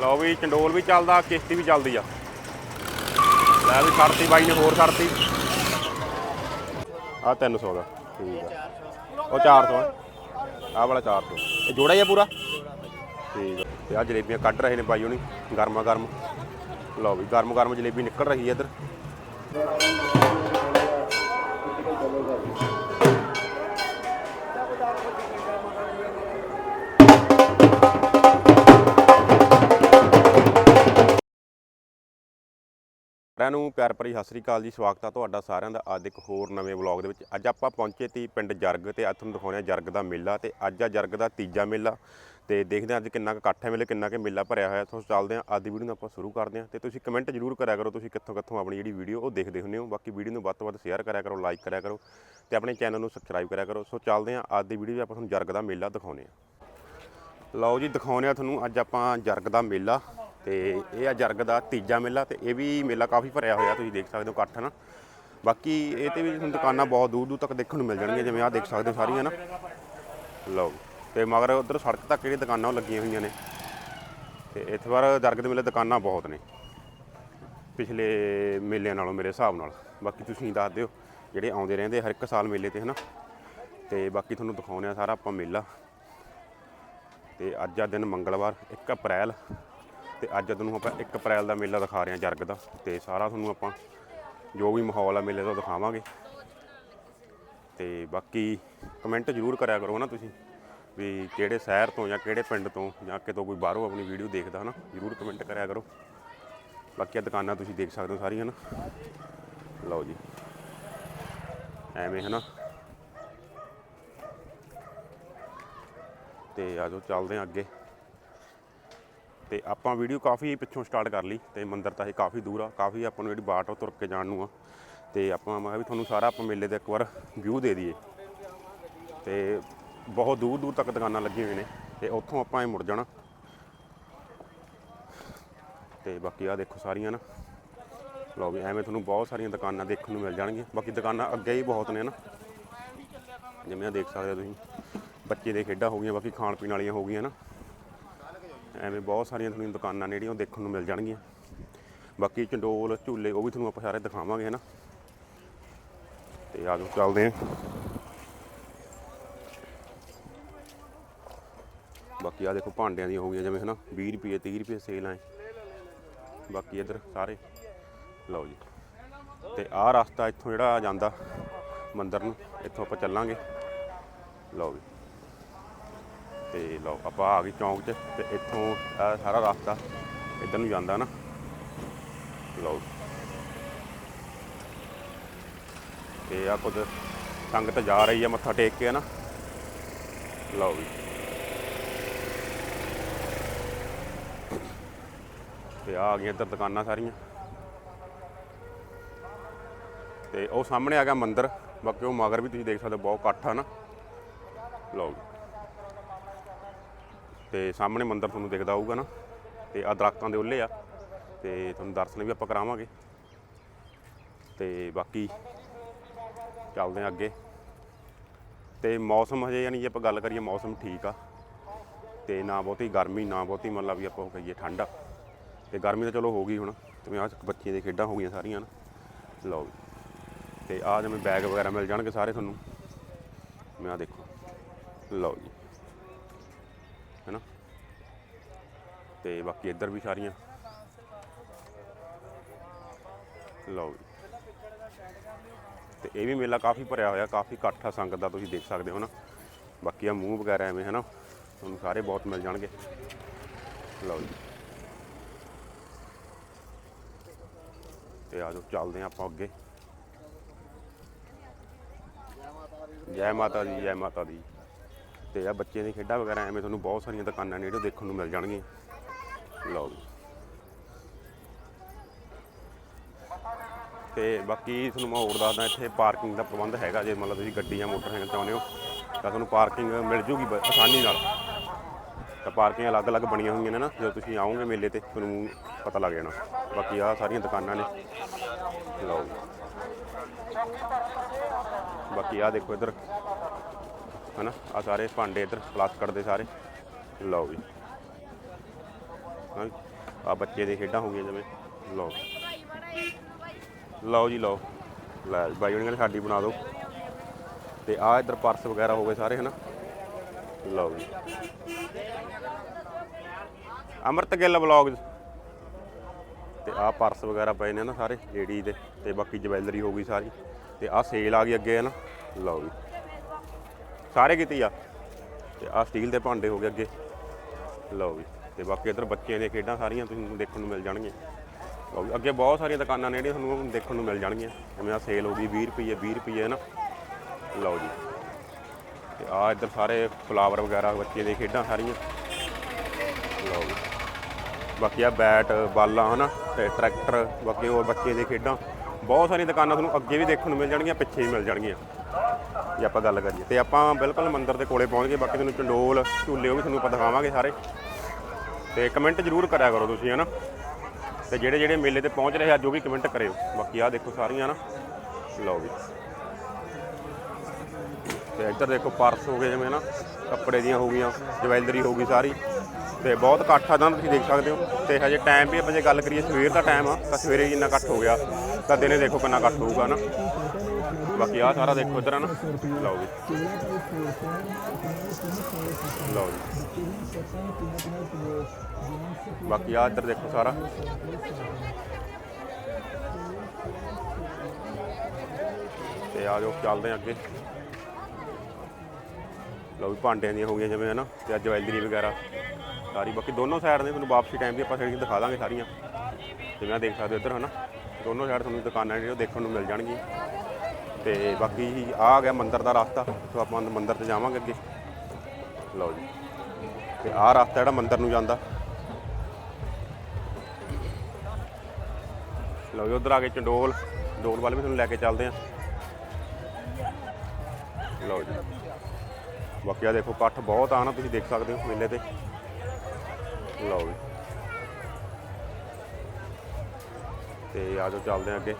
ਲਓ ਵੀ ਚੰਡੋਲ ਵੀ ਚੱਲਦਾ ਕਿਸ਼ਤੀ ਵੀ ਚੱਲਦੀ ਆ। ਲੈ ਵੀ ਛੱਡਤੀ ਬਾਈ ਨੇ ਹੋਰ ਛੱਡਤੀ ਆ 300 ਦਾ ਠੀਕ ਆ। ਉਹ 400 ਆ। ਵਾਲਾ 400 ਇਹ ਜੋੜਾ ਹੀ ਆ ਪੂਰਾ? ਠੀਕ ਆ। ਤੇ ਆ ਜਲੇਬੀਆਂ ਕੱਢ ਰਹੇ ਨੇ ਬਾਈ ਹੁਣੀ ਗਰਮਾ ਗਰਮ ਲਓ ਵੀ ਗਰਮ ਗਰਮ ਜਲੇਬੀ ਨਿਕਲ ਰਹੀ ਹੈ ਇੱਧਰ। ਸਾਰਿਆਂ ਨੂੰ ਪਿਆਰ ਭਰੀ ਸਤਿ ਸ੍ਰੀ ਅਕਾਲ ਜੀ। ਸਵਾਗਤ ਆ ਤੁਹਾਡਾ ਸਾਰਿਆਂ ਦਾ ਅੱਜ ਇੱਕ ਹੋਰ ਨਵੇਂ ਵਲੌਗ ਦੇ ਵਿੱਚ। ਅੱਜ ਆਪਾਂ ਪਹੁੰਚੇ ਤੀ ਪਿੰਡ ਜਰਗ ਤੇ ਅੱਜ ਤੁਹਾਨੂੰ ਦਿਖਾਉਣੇ ਆ ਜਰਗ ਦਾ ਮੇਲਾ ਤੇ ਅੱਜ ਆ ਜਰਗ ਦਾ ਤੀਜਾ ਮੇਲਾ ਤੇ ਦੇਖਦੇ ਹਾਂ ਅੱਜ ਕਿੰਨਾ ਕੁ ਇਕੱਠ ਹੈ ਮੇਲੇ, ਕਿੰਨਾ ਕੁ ਮੇਲਾ ਭਰਿਆ ਹੋਇਆ। ਤੋਂ ਚੱਲਦੇ ਹਾਂ, ਅੱਜ ਦੀ ਵੀਡੀਓ ਨੂੰ ਆਪਾਂ ਸ਼ੁਰੂ ਕਰਦੇ ਹਾਂ ਤੇ ਤੁਸੀਂ ਕਮੈਂਟ ਜ਼ਰੂਰ ਕਰਿਆ ਕਰੋ, ਤੁਸੀਂ ਕਿੱਥੋਂ ਕਿੱਥੋਂ ਆਪਣੀ ਜਿਹੜੀ ਵੀਡੀਓ ਉਹ ਦੇਖਦੇ ਹੁੰਦੇ ਹੋ। ਬਾਕੀ ਵੀਡੀਓ ਨੂੰ ਵੱਧ ਤੋਂ ਵੱਧ ਸ਼ੇਅਰ ਕਰਿਆ ਕਰੋ ਲਾਈਕ ਕਰਿਆ ਕਰੋ ਤੇ ਆਪਣੇ ਚੈਨਲ ਨੂੰ ਸਬਸਕ੍ਰਾਈਬ ਕਰਿਆ ਕਰੋ। ਸੋ ਚੱਲਦੇ ਹਾਂ, ਅੱਜ ਦੀ ਵੀਡੀਓ 'ਚ ਆਪਾਂ ਤੁਹਾਨੂੰ ਜਰਗ ਦਾ ਮੇਲਾ ਦਿਖਾਉਣੇ ਆ ਲਓ ਜੀ, ਦਿਖਾਉਂਦੇ ਆ ਤੁਹਾਨੂੰ ਅੱਜ ਆਪਾਂ ਜਰਗ ਦਾ ਮੇਲਾ। ਤੇ ਇਹ ਆ ਜਰਗ ਦਾ ਤੀਜਾ ਮੇਲਾ ਤੇ ਇਹ ਵੀ ਮੇਲਾ ਕਾਫੀ ਭਰਿਆ ਹੋਇਆ, ਤੁਸੀਂ ਦੇਖ ਸਕਦੇ ਹੋ ਇਕੱਠ ਨਾ ਬਾਕੀ ਇਹ ਤੇ ਵੀ ਤੁਹਾਨੂੰ ਦੁਕਾਨਾਂ ਬਹੁਤ ਦੂਰ ਦੂਰ ਤੱਕ ਦੇਖਣ ਨੂੰ ਮਿਲ ਜਾਣਗੀਆਂ, ਜਿਵੇਂ ਆਹ ਦੇਖ ਸਕਦੇ ਹੋ ਸਾਰੀਆਂ ਨਾ ਲਓ, ਤੇ ਮਗਰ ਉਧਰ ਸੜਕ ਤੱਕ ਜਿਹੜੀਆਂ ਦੁਕਾਨਾਂ ਉਹ ਲੱਗੀਆਂ ਹੋਈਆਂ ਨੇ। ਤੇ ਇਸ ਵਾਰ ਜਰਗ ਦੇ ਮੇਲੇ ਦੁਕਾਨਾਂ ਬਹੁਤ ਨੇ, ਪਿਛਲੇ ਮੇਲਿਆਂ ਨਾਲੋਂ ਮੇਰੇ ਹਿਸਾਬ ਨਾਲ। ਬਾਕੀ ਤੁਸੀਂ ਦੱਸ ਦਿਓ, ਜਿਹੜੇ ਆਉਂਦੇ ਰਹਿੰਦੇ ਹਰ ਇੱਕ ਸਾਲ ਮੇਲੇ ਤੇ, ਹਨਾ? ਤੇ ਬਾਕੀ ਤੁਹਾਨੂੰ ਦਿਖਾਉਂਦੇ ਆ ਸਾਰਾ ਆਪਾਂ ਮੇਲਾ। ਤੇ ਅੱਜ ਆ ਦਿਨ ਮੰਗਲਵਾਰ 1 ਅਪ੍ਰੈਲ। ਤੇ ਅੱਜ ਤੁਹਾਨੂੰ ਆਪਾਂ 1 ਅਪ੍ਰੈਲ ਦਾ ਮੇਲਾ ਦਿਖਾ ਰਹੇ ਹਾਂ ਜਰਗ ਦਾ ਤੇ ਸਾਰਾ ਤੁਹਾਨੂੰ ਆਪਾਂ ਜੋ ਵੀ ਮਾਹੌਲ ਆ ਮੇਲੇ ਦਾ ਦਿਖਾਵਾਂਗੇ। ਤੇ ਬਾਕੀ ਕਮੈਂਟ ਜ਼ਰੂਰ ਕਰਿਆ ਕਰੋ ਨਾ ਤੁਸੀਂ ਵੀ ਕਿਹੜੇ ਸ਼ਹਿਰ ਤੋਂ ਜਾਂ ਕਿਹੜੇ ਪਿੰਡ ਤੋਂ ਜਾਂ ਕਿਤੋਂ ਕੋਈ ਬਾਹਰੋਂ ਆਪਣੀ ਵੀਡੀਓ ਦੇਖਦਾ ਹਨਾ, ਜ਼ਰੂਰ ਕਮੈਂਟ ਕਰਿਆ ਕਰੋ। ਬਾਕੀ ਆ ਦੁਕਾਨਾਂ ਤੁਸੀਂ ਦੇਖ ਸਕਦੇ ਹੋ ਸਾਰੀਆਂ ਨਾ ਲਓ ਜੀ। ਐਵੇਂ ਹਨਾ। ਤੇ ਆਜੋ ਚੱਲਦੇ ਹਾਂ ਅੱਗੇ। ਤੇ ਆਪਾਂ ਵੀਡੀਓ ਕਾਫੀ ਪਿੱਛੋਂ ਸਟਾਰਟ ਕਰ ਲਈ ਤੇ ਮੰਦਿਰ ਤਾਂ ਇਹ ਕਾਫੀ ਦੂਰ ਆ, ਕਾਫੀ ਆਪਾਂ ਨੂੰ ਜਿਹੜੀ ਬਾਟ ਉਹ ਤੁਰ ਕੇ ਜਾਣ ਨੂੰ ਆ। ਤੇ ਆਪਾਂ ਮੈਂ ਕਿਹਾ ਵੀ ਤੁਹਾਨੂੰ ਸਾਰਾ ਆਪਾਂ ਮੇਲੇ ਦਾ ਇੱਕ ਵਾਰ ਵਿਊ ਦੇ ਦਈਏ। ਤੇ ਬਹੁਤ ਦੂਰ ਦੂਰ ਤੱਕ ਦੁਕਾਨਾਂ ਲੱਗੀਆਂ ਹੋਈਆਂ ਨੇ ਤੇ ਉੱਥੋਂ ਆਪਾਂ ਇਹ ਮੁੜ ਜਾਣਾ। ਤੇ ਬਾਕੀ ਆ ਦੇਖੋ ਸਾਰੀਆਂ ਨਾ। ਲਓ ਵੀ ਐਵੇਂ ਤੁਹਾਨੂੰ ਬਹੁਤ ਸਾਰੀਆਂ ਦੁਕਾਨਾਂ ਦੇਖਣ ਨੂੰ ਮਿਲ ਜਾਣਗੀਆਂ। ਬਾਕੀ ਦੁਕਾਨਾਂ ਅੱਗੇ ਹੀ ਬਹੁਤ ਨੇ ਨਾ। ਜਿਵੇਂ ਆ ਦੇਖ ਸਕਦੇ ਹੋ ਤੁਸੀਂ। ਬੱਚੇ ਦੇ ਖੇਡਾਂ ਹੋ ਗਈਆਂ, ਬਾਕੀ ਖਾਣ ਪੀਣ ਵਾਲੀਆਂ ਹੋ ਗਈਆਂ ਨਾ। ਐਵੇਂ ਬਹੁਤ ਸਾਰੀਆਂ ਤੁਹਾਨੂੰ ਦੁਕਾਨਾਂ ਜਿਹੜੀਆਂ ਉਹ ਦੇਖਣ ਨੂੰ ਮਿਲ ਜਾਣਗੀਆਂ। ਬਾਕੀ ਚੰਡੋਲ, ਝੂਲੇ, ਉਹ ਵੀ ਤੁਹਾਨੂੰ ਆਪਾਂ ਸਾਰੇ ਦਿਖਾਵਾਂਗੇ, ਹਨਾ? ਤੇ ਆਜੋ ਚੱਲਦੇ ਹਾਂ ਬਾਕੀ ਆ ਦੇਖੋ ਭਾਂਡਿਆਂ ਦੀਆਂ ਹੋ ਗਈਆਂ, ਜਿਵੇਂ, ਹਨਾ? 20 ਰੁਪਏ 30 ਰੁਪਏ ਸੇਲ ਆਏ। ਬਾਕੀ ਇੱਧਰ ਸਾਰੇ, ਲਓ ਜੀ। ਤੇ ਆਹ ਰਸਤਾ ਇੱਥੋਂ ਜਿਹੜਾ ਜਾਂਦਾ ਮੰਦਰ ਨੂੰ, ਇੱਥੋਂ ਆਪਾਂ ਚੱਲਾਂਗੇ। ਲਓ ਜੀ। ਤੇ ਲਓ, ਆਪਾਂ ਆ ਗਏ ਚੌਂਕ 'ਚ ਤੇ ਇੱਥੋਂ ਇਹ ਸਾਰਾ ਰਸਤਾ ਇੱਧਰ ਨੂੰ ਜਾਂਦਾ ਨਾ। ਲਓ। ਤੇ ਆ ਕੁਝ ਸੰਗਤ ਜਾ ਰਹੀ ਆ ਮੱਥਾ ਟੇਕ ਕੇ ਨਾ। ਲਓ ਵੀ। ਤੇ ਆ ਗਈਆਂ ਇੱਧਰ ਦੁਕਾਨਾਂ ਸਾਰੀਆਂ। ਤੇ ਉਹ ਸਾਹਮਣੇ ਆ ਗਿਆ ਮੰਦਿਰ। ਬਾਕੀ ਉਹ ਮਗਰ ਵੀ ਤੁਸੀਂ ਦੇਖ ਸਕਦੇ ਹੋ, ਬਹੁਤ ਇਕੱਠ ਆ ਨਾ। ਲਓ ਜੀ। ਤੇ ਸਾਹਮਣੇ ਮੰਦਿਰ ਤੁਹਾਨੂੰ ਦਿਖਦਾ ਹੋਊਗਾ ਨਾ, ਤੇ ਆ ਦਰਖਤਾਂ ਦੇ ਉੱਲੇ ਆ, ਤੇ ਤੁਹਾਨੂੰ ਦਰਸ਼ਨ ਵੀ ਆਪਾਂ ਕਰਾਵਾਂਗੇ। ਤੇ ਬਾਕੀ ਚੱਲਦੇ ਆ ਅੱਗੇ। ਤੇ ਮੌਸਮ ਹਜੇ ਯਾਨੀ ਜੇ ਆਪਾਂ ਗੱਲ ਕਰੀਏ ਮੌਸਮ ਠੀਕ ਆ, ਤੇ ਨਾ ਬਹੁਤੀ ਗਰਮੀ, ਨਾ ਬਹੁਤੀ ਮਤਲਬ ਵੀ ਆਪਾਂ ਕਹੀਏ ਠੰਡ ਤੇ ਗਰਮੀ ਤਾਂ ਚਲੋ ਹੋ ਗਈ ਹੁਣ, ਜਿਵੇਂ ਆਹ ਬੱਚਿਆਂ ਦੀਆਂ ਖੇਡਾਂ ਹੋ ਗਈਆਂ ਸਾਰੀਆਂ ਨਾ। ਲਓ ਜੀ। ਤੇ ਆ ਜਿਵੇਂ ਬੈਗ ਵਗੈਰਾ ਮਿਲ ਜਾਣਗੇ ਸਾਰੇ ਤੁਹਾਨੂੰ। ਮੈਂ ਆ ਦੇਖੋ। ਲਓ ਜੀ। ਤੇ ਬਾਕੀ ਇੱਧਰ ਵੀ ਸਾਰੀਆਂ। ਲਓ ਜੀ। ਤੇ ਇਹ ਵੀ ਮੇਲਾ ਕਾਫੀ ਭਰਿਆ ਹੋਇਆ, ਕਾਫੀ ਇਕੱਠਾ ਸੰਗਤ ਦਾ, ਤੁਸੀਂ ਦੇਖ ਸਕਦੇ ਹੋ ਨਾ। ਬਾਕੀ ਆ ਮੂੰਹ ਵਗੈਰਾ ਐਵੇਂ, ਹੈਨਾ? ਤੁਹਾਨੂੰ ਸਾਰੇ ਬਹੁਤ ਮਿਲ ਜਾਣਗੇ। ਲਓ ਜੀ। ਤੇ ਆਜੋ ਚੱਲਦੇ ਹਾਂ ਆਪਾਂ ਅੱਗੇ। ਜੈ ਮਾਤਾ ਦੀ, ਜੈ ਮਾਤਾ ਦੀ। ਤੇ ਆ ਬੱਚਿਆਂ ਦੀ ਖੇਡਾਂ ਵਗੈਰਾ ਐਵੇਂ, ਤੁਹਾਨੂੰ ਬਹੁਤ ਸਾਰੀਆਂ ਦੁਕਾਨਾਂ ਨੇ ਜਿਹੜੇ ਦੇਖਣ ਨੂੰ ਮਿਲ ਜਾਣਗੀਆਂ। ਲਓ ਜੀ। ਤੇ ਬਾਕੀ ਤੁਹਾਨੂੰ ਮੈਂ ਹੋਰ ਦੱਸਦਾ, ਇੱਥੇ ਪਾਰਕਿੰਗ ਦਾ ਪ੍ਰਬੰਧ ਹੈਗਾ ਜੇ ਮਤਲਬ ਤੁਸੀਂ ਗੱਡੀ ਜਾਂ ਮੋਟਰਸਾਈਕਲ ਚਾਹੁੰਦੇ ਹੋ, ਤਾਂ ਤੁਹਾਨੂੰ ਪਾਰਕਿੰਗ ਮਿਲ ਜੂਗੀ ਬ- ਆਸਾਨੀ ਨਾਲ। ਤਾਂ ਪਾਰਕਿੰਗ ਅਲੱਗ-ਅਲੱਗ ਬਣੀਆਂ ਹੋਈਆਂ ਨੇ ਨਾ, ਜਦੋਂ ਤੁਸੀਂ ਆਓਗੇ ਮੇਲੇ ਤੇ, ਤੁਹਾਨੂੰ ਪਤਾ ਲੱਗ ਜਾਣਾ। ਬਾਕੀ ਆਹ ਸਾਰੀਆਂ ਦੁਕਾਨਾਂ ਨੇ। ਲਓ ਜੀ। ਬਾਕੀ ਆਹ ਦੇਖੋ ਇੱਧਰ, ਹਨਾ ਆ ਸਾਰੇ ਭਾਂਡੇ ਇੱਧਰ ਪਲਾਸਟਿਕ ਦੇ ਸਾਰੇ। ਲਓ ਜੀ। ਹਾਂ, ਆ ਬੱਚੇ ਦੇ ਖੇਡਾਂ ਹੋ ਗਈਆਂ ਜਿਵੇਂ, ਲਓ। ਲਓ ਜੀ, ਲਓ। ਲੈ, ਬਾਈ ਉਹਨਾਂ ਨੇ ਸਾਡੀ ਬਣਾ ਦਿਓ। ਤੇ ਆ ਇੱਧਰ ਪਰਸ ਵਗੈਰਾ ਹੋ ਗਏ ਸਾਰੇ, ਹਨਾ? ਲਓ ਜੀ। ਅਮਰਤ ਗਿੱਲ ਵਲੌਗ। ਤੇ ਆ ਪਰਸ ਵਗੈਰਾ ਪਏ ਨੇ ਨਾ ਸਾਰੇ ਲੇਡੀ ਦੇ। ਤੇ ਬਾਕੀ ਜਵੈਲਰੀ ਹੋ ਗਈ ਸਾਰੀ। ਤੇ ਆ ਸੇਲ ਆ ਗਈ ਅੱਗੇ ਹੈ ਨਾ ਲਓ ਜੀ। ਸਾਰੇ ਕੀਤੀ ਆ? ਤੇ ਆ ਸਟੀਲ ਦੇ ਭਾਂਡੇ ਹੋ ਗਏ ਅੱਗੇ। ਲਓ ਜੀ। ਤੇ ਬਾਕੀ ਇਧਰ ਬੱਚਿਆਂ ਦੀਆਂ ਖੇਡਾਂ ਸਾਰੀਆਂ ਤੁਹਾਨੂੰ ਦੇਖਣ ਨੂੰ ਮਿਲ ਜਾਣਗੀਆਂ। ਲਓ ਜੀ, ਅੱਗੇ ਬਹੁਤ ਸਾਰੀਆਂ ਦੁਕਾਨਾਂ ਨੇ ਜਿਹੜੀਆਂ ਤੁਹਾਨੂੰ ਦੇਖਣ ਨੂੰ ਮਿਲ ਜਾਣਗੀਆਂ। ਜਿਵੇਂ ਆ ਸੇਲ ਹੋ ਗਈ 20 ਰੁਪਏ 20 ਰੁਪਏ ਹੈ ਨਾ? ਲਓ ਜੀ। ਤੇ ਆ ਇੱਧਰ ਸਾਰੇ ਫਲਾਵਰ ਵਗੈਰਾ ਬੱਚਿਆਂ ਦੀਆਂ ਖੇਡਾਂ ਸਾਰੀਆਂ। ਲਓ ਜੀ। ਬਾਕੀ ਆ ਬੈਟ ਬਾਲਾਂ ਹਨਾ ਤੇ ਟਰੈਕਟਰ ਬਾਕੀ ਹੋਰ ਬੱਚਿਆਂ ਦੀਆਂ ਖੇਡਾਂ। ਬਹੁਤ ਸਾਰੀਆਂ ਦੁਕਾਨਾਂ ਤੁਹਾਨੂੰ ਅੱਗੇ ਵੀ ਦੇਖਣ ਨੂੰ ਮਿਲ ਜਾਣਗੀਆਂ, ਪਿੱਛੇ ਵੀ ਮਿਲ ਜਾਣਗੀਆਂ। ਜੇ ਆਪਾਂ ਗੱਲ ਕਰੀਏ ਤੇ ਆਪਾਂ ਬਿਲਕੁਲ ਮੰਦਿਰ ਦੇ ਕੋਲੇ ਪਹੁੰਚ ਗਏ। ਬਾਕੀ ਤੁਹਾਨੂੰ ਚੰਡੋਲ, ਝੂਲੇ ਉਹ ਵੀ ਤੁਹਾਨੂੰ ਆਪਾਂ ਦਿਖਾਵਾਂਗੇ ਸਾਰੇ। ਤੇ ਕਮੈਂਟ ਜ਼ਰੂਰ ਕਰਿਆ ਕਰੋ ਤੁਸੀਂ, ਹਨਾ? ਤੇ ਜਿਹੜੇ ਜਿਹੜੇ ਮੇਲੇ ਤੇ ਪਹੁੰਚ ਰਹੇ ਅੱਜ ਉਹ ਵੀ ਕਮੈਂਟ ਕਰਿਓ। ਬਾਕੀ ਆ ਦੇਖੋ ਸਾਰੀਆਂ ਨਾ। ਲਓ ਵੀ। ਤੇ ਇੱਧਰ ਦੇਖੋ, ਪਰਸ ਹੋ ਗਏ ਜਿਵੇਂ ਨਾ ਕੱਪੜੇ ਦੀਆਂ ਹੋ ਗਈਆਂ, ਜਵੈਲਰੀ ਹੋ ਗਈ ਸਾਰੀ। ਤੇ ਬਹੁਤ ਇਕੱਠ ਆ ਤਾਂ ਤੁਸੀਂ ਦੇਖ ਸਕਦੇ ਹੋ। ਤੇ ਹਜੇ ਟਾਈਮ ਵੀ ਆਪਾਂ ਜੇ ਗੱਲ ਕਰੀਏ, ਸਵੇਰ ਦਾ ਟਾਈਮ ਆ, ਤਾਂ ਸਵੇਰੇ ਹੀ ਇੰਨਾ ਇਕੱਠ ਹੋ ਗਿਆ, ਤਾਂ ਦਿਨੇ ਦੇਖੋ ਕਿੰਨਾ ਇਕੱਠ ਹੋਊਗਾ ਨਾ ਬਾਕੀ ਆ ਸਾਰਾ ਦੇਖੋ ਇੱਧਰ ਆ ਨਾ। ਲਓ ਜੀ। ਲਓ ਜੀ। ਬਾਕੀ ਆ ਇੱਧਰ ਦੇਖੋ ਸਾਰਾ। ਤੇ ਆ ਜਾਓ ਚੱਲਦੇ ਹਾਂ ਅੱਗੇ। ਲਓ ਵੀ ਭਾਂਡਿਆਂ ਦੀਆਂ ਹੋ ਗਈਆਂ ਜਿਵੇਂ ਹਨਾ, ਤੇ ਅੱਜ ਜਵੈਲਰੀ ਵਗੈਰਾ। ਸਾਰੀ ਬਾਕੀ ਦੋਨੋਂ ਸਾਈਡ ਨੇ, ਤੁਹਾਨੂੰ ਵਾਪਸੀ ਟਾਈਮ ਵੀ ਆਪਾਂ ਸਾਰੀਆਂ ਦਿਖਾ ਦਾਂਗੇ ਸਾਰੀਆਂ। ਜਿਵੇਂ ਆਹ ਦੇਖ ਸਕਦੇ ਹੋ ਇੱਧਰ ਹਨਾ। ਦੋਨੋਂ ਸਾਈਡ ਤੁਹਾਨੂੰ ਦੁਕਾਨਾਂ ਜਿਹੜੀਆਂ ਉਹ ਦੇਖਣ ਨੂੰ ਮਿਲ ਜਾਣਗੀਆਂ। ਤੇ ਬਾਕੀ ਆ ਗਿਆ ਮੰਦਿਰ ਦਾ ਰਸਤਾ ਸੋ ਆਪਾਂ ਮੰਦਿਰ ਤੇ ਜਾਵਾਂਗੇ ਅੱਗੇ। ਲਓ ਜੀ। ਤੇ ਆਹ ਰਸਤਾ ਜਿਹੜਾ ਮੰਦਿਰ ਨੂੰ ਜਾਂਦਾ। ਲਓ ਜੀ, ਉਧਰ ਆ ਕੇ ਚੰਡੋਲ। ਚੰਡੋਲ ਵੱਲ ਵੀ ਤੁਹਾਨੂੰ ਲੈ ਕੇ ਚੱਲਦੇ ਆ ਲਓ ਜੀ। ਬਾਕੀ ਆ ਦੇਖੋ, ਇਕੱਠ ਬਹੁਤ ਆ ਨਾ, ਤੁਸੀਂ ਦੇਖ ਸਕਦੇ ਹੋ ਮੇਲੇ ਤੇ। ਲਓ ਜੀ। ਤੇ ਆ ਜਾਓ, ਚੱਲਦੇ ਆ ਅੱਗੇ।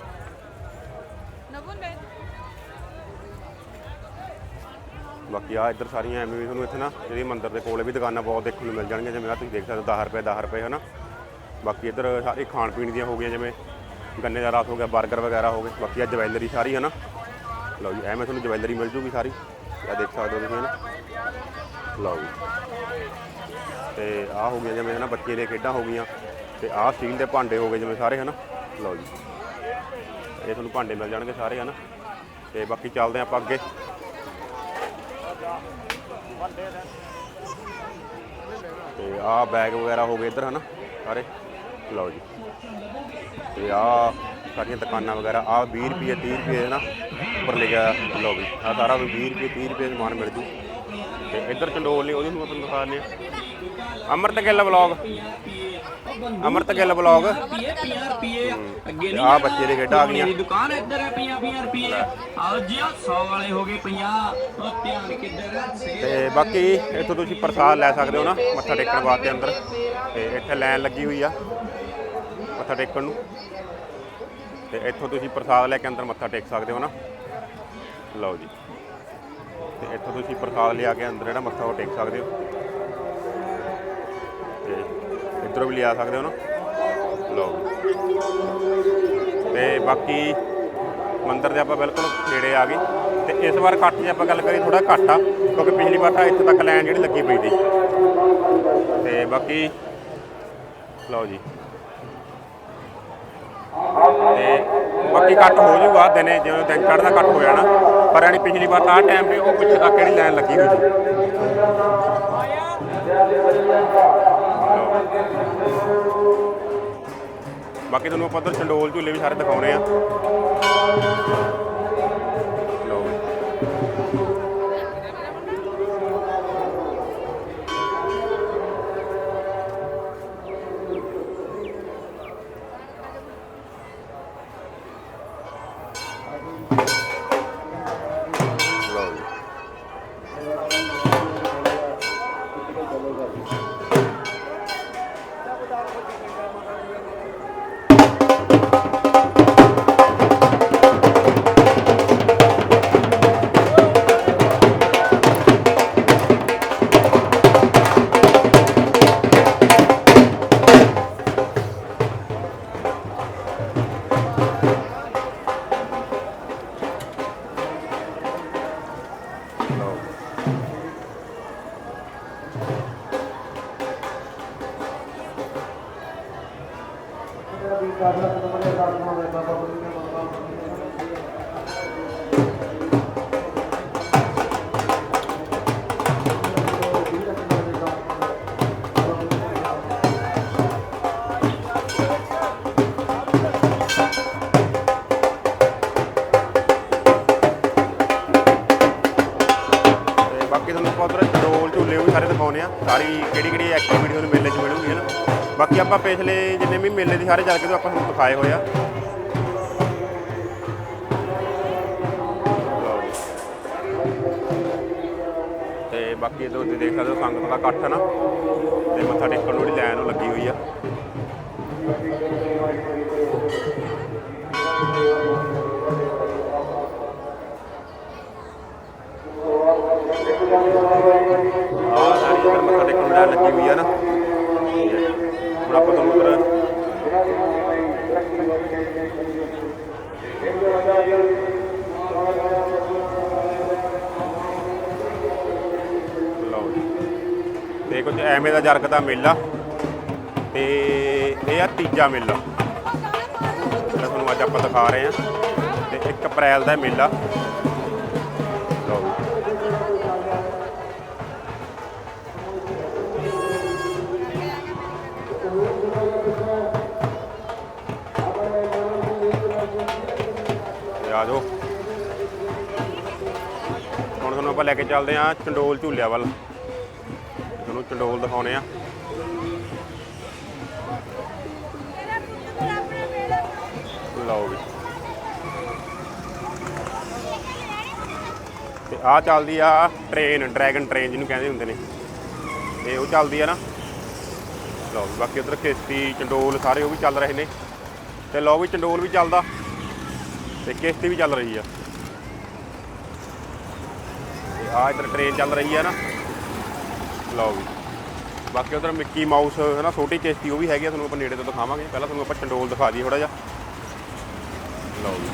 ਬਾਕੀ ਆ ਇੱਧਰ ਸਾਰੀਆਂ ਐਵੇਂ ਵੀ ਤੁਹਾਨੂੰ ਇੱਥੇ ਨਾ ਜਿਹੜੀ ਮੰਦਿਰ ਦੇ ਕੋਲੇ ਵੀ ਦੁਕਾਨਾਂ ਬਹੁਤ ਦੇਖਣ ਨੂੰ ਮਿਲ ਜਾਣਗੀਆਂ, ਜਿਵੇਂ ਆ ਤੁਸੀਂ ਦੇਖ ਸਕਦੇ ਹੋ 10 ਰੁਪਏ 10 ਰੁਪਏ, ਹਨਾ? ਬਾਕੀ ਇੱਧਰ ਸਾਰੀ ਖਾਣ ਪੀਣ ਦੀਆਂ ਹੋ ਗਈਆਂ, ਜਿਵੇਂ ਗੰਨੇ ਦਾ ਰਸ ਹੋ ਗਿਆ 버ਗਰ ਵਗੈਰਾ ਹੋ ਗਏ, ਬਾਕੀ ਆ ਜਵੈਲਰੀ ਸਾਰੀ, ਹਨਾ? ਲਓ ਜੀ ਐਵੇਂ ਤੁਹਾਨੂੰ ਜਵੈਲਰੀ ਮਿਲ ਜੂਗੀ ਸਾਰੀ। ਆ ਦੇਖ ਸਕਦੇ ਹੋ ਤੁਸੀਂ, ਹਨਾ? ਲਓ ਜੀ। ਤੇ ਆ ਹੋ ਗਿਆ ਜਿਵੇਂ, ਹਨਾ, ਬੱਚੇ ਦੀਆਂ ਖੇਡਾਂ ਹੋ ਗਈਆਂ। ਤੇ ਆਹ ਸਟੀਲ ਦੇ ਭਾਂਡੇ ਹੋ ਗਏ ਜਿਵੇਂ ਸਾਰੇ, ਹਨਾ? ਲਓ ਜੀ। ਇਹ ਤੁਹਾਨੂੰ ਭਾਂਡੇ ਮਿਲ ਜਾਣਗੇ ਸਾਰੇ, ਹਨਾ? ਤੇ ਬਾਕੀ ਚੱਲਦੇ ਆਪਾਂ ਅੱਗੇ। ਤੇ ਆਹ ਬੈਗ ਵਗੈਰਾ ਹੋ ਗਏ ਇੱਧਰ ਹਨਾ, ਸਾਰੇ। ਲਓ ਜੀ। ਤੇ ਆਹ ਸਾਰੀਆਂ ਦੁਕਾਨਾਂ ਵਗੈਰਾ, ਆਹ 20 ਰੁਪਏ 30 ਰੁਪਏ ਨਾ ਉੱਪਰ ਲਿਖਿਆ ਲਓ ਵੀ ਆਹ ਸਾਰਾ ਵੀ 20 ਰੁਪਏ 30 ਰੁਪਏ ਸਮਾਨ ਮਿਲ ਜੂ। ਤੇ ਇੱਧਰ ਚੰਡੋਲ ਨੇ, ਉਹਦੀ ਨੂੰ ਆਪਾਂ ਦਿਖਾ ਦਿੰਦੇ ਆ ਅਮਰਤ ਗਿੱਲ ਵਲੌਗ ਅਮਰਤ ਗਿੱਲ ਵਲੌਗ। ਰੁਪਏ 50 ਰੁਪਏ ਅੱਗੇ ਤੇ ਆਹ ਬੱਚੇ ਦੇ ਖੇਡਾਂ ਆ ਗਈਆਂ। ਮੇਰੀ ਦੁਕਾਨ ਇੱਧਰ ਹੈ 50 50 ਰੁਪਏ। ਆਓ ਜੀ ਆਹ 100 ਵਾਲੇ ਹੋ ਗਏ 50 ਉਹ ਧਿਆਨ ਕਿੱਧਰ ਤੇ ਬਾਕੀ ਇੱਥੋਂ ਤੁਸੀਂ ਪ੍ਰਸਾਦ ਲੈ ਸਕਦੇ ਹੋ ਨਾ ਮੱਥਾ ਟੇਕਣ ਵਾਸਤੇ ਅੰਦਰ। ਤੇ ਇੱਥੇ ਲਾਈਨ ਲੱਗੀ ਹੋਈ ਆ ਮੱਥਾ ਟੇਕਣ ਨੂੰ। ਤੇ ਇੱਥੋਂ ਤੁਸੀਂ ਪ੍ਰਸਾਦ ਲੈ ਕੇ ਅੰਦਰ ਮੱਥਾ ਟੇਕ ਸਕਦੇ ਹੋ ਨਾ। ਲਓ ਜੀ। ਤੇ ਇੱਥੋਂ ਤੁਸੀਂ ਪ੍ਰਸਾਦ ਲਿਆ ਕੇ ਅੰਦਰ ਜਿਹੜਾ ਮੱਥਾ ਉਹ ਟੇਕ ਸਕਦੇ ਹੋ। ਇੱਧਰੋਂ ਵੀ ਲਿਆ ਸਕਦੇ ਹੋ ਨਾ? ਲਓ ਜੀ। ਤੇ ਬਾਕੀ ਮੰਦਿਰ ਦੇ ਆਪਾਂ ਬਿਲਕੁਲ ਨੇੜੇ ਆ ਗਏ। ਤੇ ਇਸ ਵਾਰ ਘੱਟ ਜੇ ਆਪਾਂ ਗੱਲ ਕਰੀਏ ਥੋੜਾ ਘੱਟ ਆ, ਕਿਉਂਕਿ ਪਿਛਲੀ ਵਾਰ ਤਾਂ ਇੱਥੇ ਤੱਕ ਲਾਈਨ ਜਿਹੜੀ ਲੱਗੀ ਪਈ ਸੀ। ਤੇ ਬਾਕੀ ਲਓ ਜੀ। ਤੇ ਬਾਕੀ ਘੱਟ ਹੋ ਜਾਊਗਾ ਦਿਨੇ, ਜਿਵੇਂ ਦਿਨ ਚੜ੍ਹਦਾ ਘੱਟ ਹੋ ਜਾਣਾ। ਪਰ ਯਾਨੀ ਪਿਛਲੀ ਵਾਰ ਤਾਂ ਆ ਟਾਈਮ 'ਤੇ ਉਹ ਪਿੱਛੇ ਤੱਕ ਜਿਹੜੀ ਲਾਈਨ ਲੱਗੀ ਹੋਈ ਸੀ। ਬਾਕੀ ਤੁਹਾਨੂੰ ਆਪਾਂ ਉੱਧਰ ਚੰਡੋਲ ਝੂਲੇ ਵੀ ਸਾਰੇ ਦਿਖਾਉਣੇ ਆ। ਆਪਾਂ ਪਿਛਲੇ ਜਿੰਨੇ ਵੀ ਮੇਲੇ ਦੀ ਸਾਰੇ ਚੱਲ ਕੇ ਤੋਂ ਆਪਾਂ ਤੁਹਾਨੂੰ ਦਿਖਾਏ ਹੋਏ ਆ। ਤੇ ਬਾਕੀ ਇਹ ਤੁਸੀਂ ਦੇਖ ਸਕਦੇ ਹੋ, ਸੰਗਤ ਦਾ ਇਕੱਠ ਹੈ ਨਾ। ਤੇ ਮੱਥਾ ਟੇਕਣ ਨੂੰ ਜਿਹੜੀ ਲਾਈਨ ਉਹ ਲੱਗੀ ਹੋਈ ਆ। ਆ ਸਾਰੀ ਇੱਧਰ ਮੱਥਾ ਟੇਕਣ ਨੂੰ ਲਾਈਨ ਲੱਗੀ ਹੋਈ ਆ ਨਾ। ਹੁਣ ਆਪਾਂ ਤੁਹਾਨੂੰ ਲਓ ਜੀ। ਤੇ ਕੁਝ ਐਵੇਂ ਦਾ ਜਰਗ ਦਾ ਮੇਲਾ ਤੇ ਇਹ ਆ ਤੀਜਾ ਮੇਲਾ। ਜਿਹੜਾ ਤੁਹਾਨੂੰ ਅੱਜ ਆਪਾਂ ਦਿਖਾ ਰਹੇ ਆ ਤੇ 1 ਅਪ੍ਰੈਲ ਦਾ ਮੇਲਾ। ਆਪਾਂ ਲੈ ਕੇ ਚੱਲਦੇ ਆ ਚੰਡੋਲ ਝੂਲਿਆ ਵੱਲ। ਤੁਹਾਨੂੰ ਚੰਡੋਲ ਦਿਖਾਉਣੇ ਆ। ਲਓ ਵੀ। ਤੇ ਆ ਚੱਲਦੀ ਆ ਟ੍ਰੇਨ, ਡਰੈਗਨ ਟ੍ਰੇਨ ਜਿਹਨੂੰ ਕਹਿੰਦੇ ਹੁੰਦੇ ਨੇ। ਤੇ ਉਹ ਚੱਲਦੀ ਆ ਨਾ। ਲਓ ਵੀ, ਬਾਕੀ ਉਧਰ ਕਿਸ਼ਤੀ, ਚੰਡੋਲ ਸਾਰੇ ਉਹ ਵੀ ਚੱਲ ਰਹੇ ਨੇ। ਤੇ ਲਓ ਵੀ, ਚੰਡੋਲ ਵੀ ਚੱਲਦਾ। ਤੇ ਕਿਸ਼ਤੀ ਵੀ ਚੱਲ ਰਹੀ ਆ। ਆ ਇੱਧਰ ਟ੍ਰੇਨ ਚੱਲ ਰਹੀ ਹੈ ਨਾ। ਲਓ ਵੀ। ਬਾਕੀ ਉਧਰ ਮਿੱਕੀ ਮਾਊਸ ਹੈ ਨਾ, ਛੋਟੀ ਕਿਸ਼ਤੀ, ਉਹ ਵੀ ਹੈਗੀ ਆ, ਤੁਹਾਨੂੰ ਆਪਾਂ ਨੇੜੇ ਤੋਂ ਦਿਖਾਵਾਂਗੇ। ਪਹਿਲਾਂ ਤੁਹਾਨੂੰ ਆਪਾਂ ਚੰਡੋਲ ਦਿਖਾ ਦਈਏ ਥੋੜਾ ਜਿਹਾ। ਲਓ ਜੀ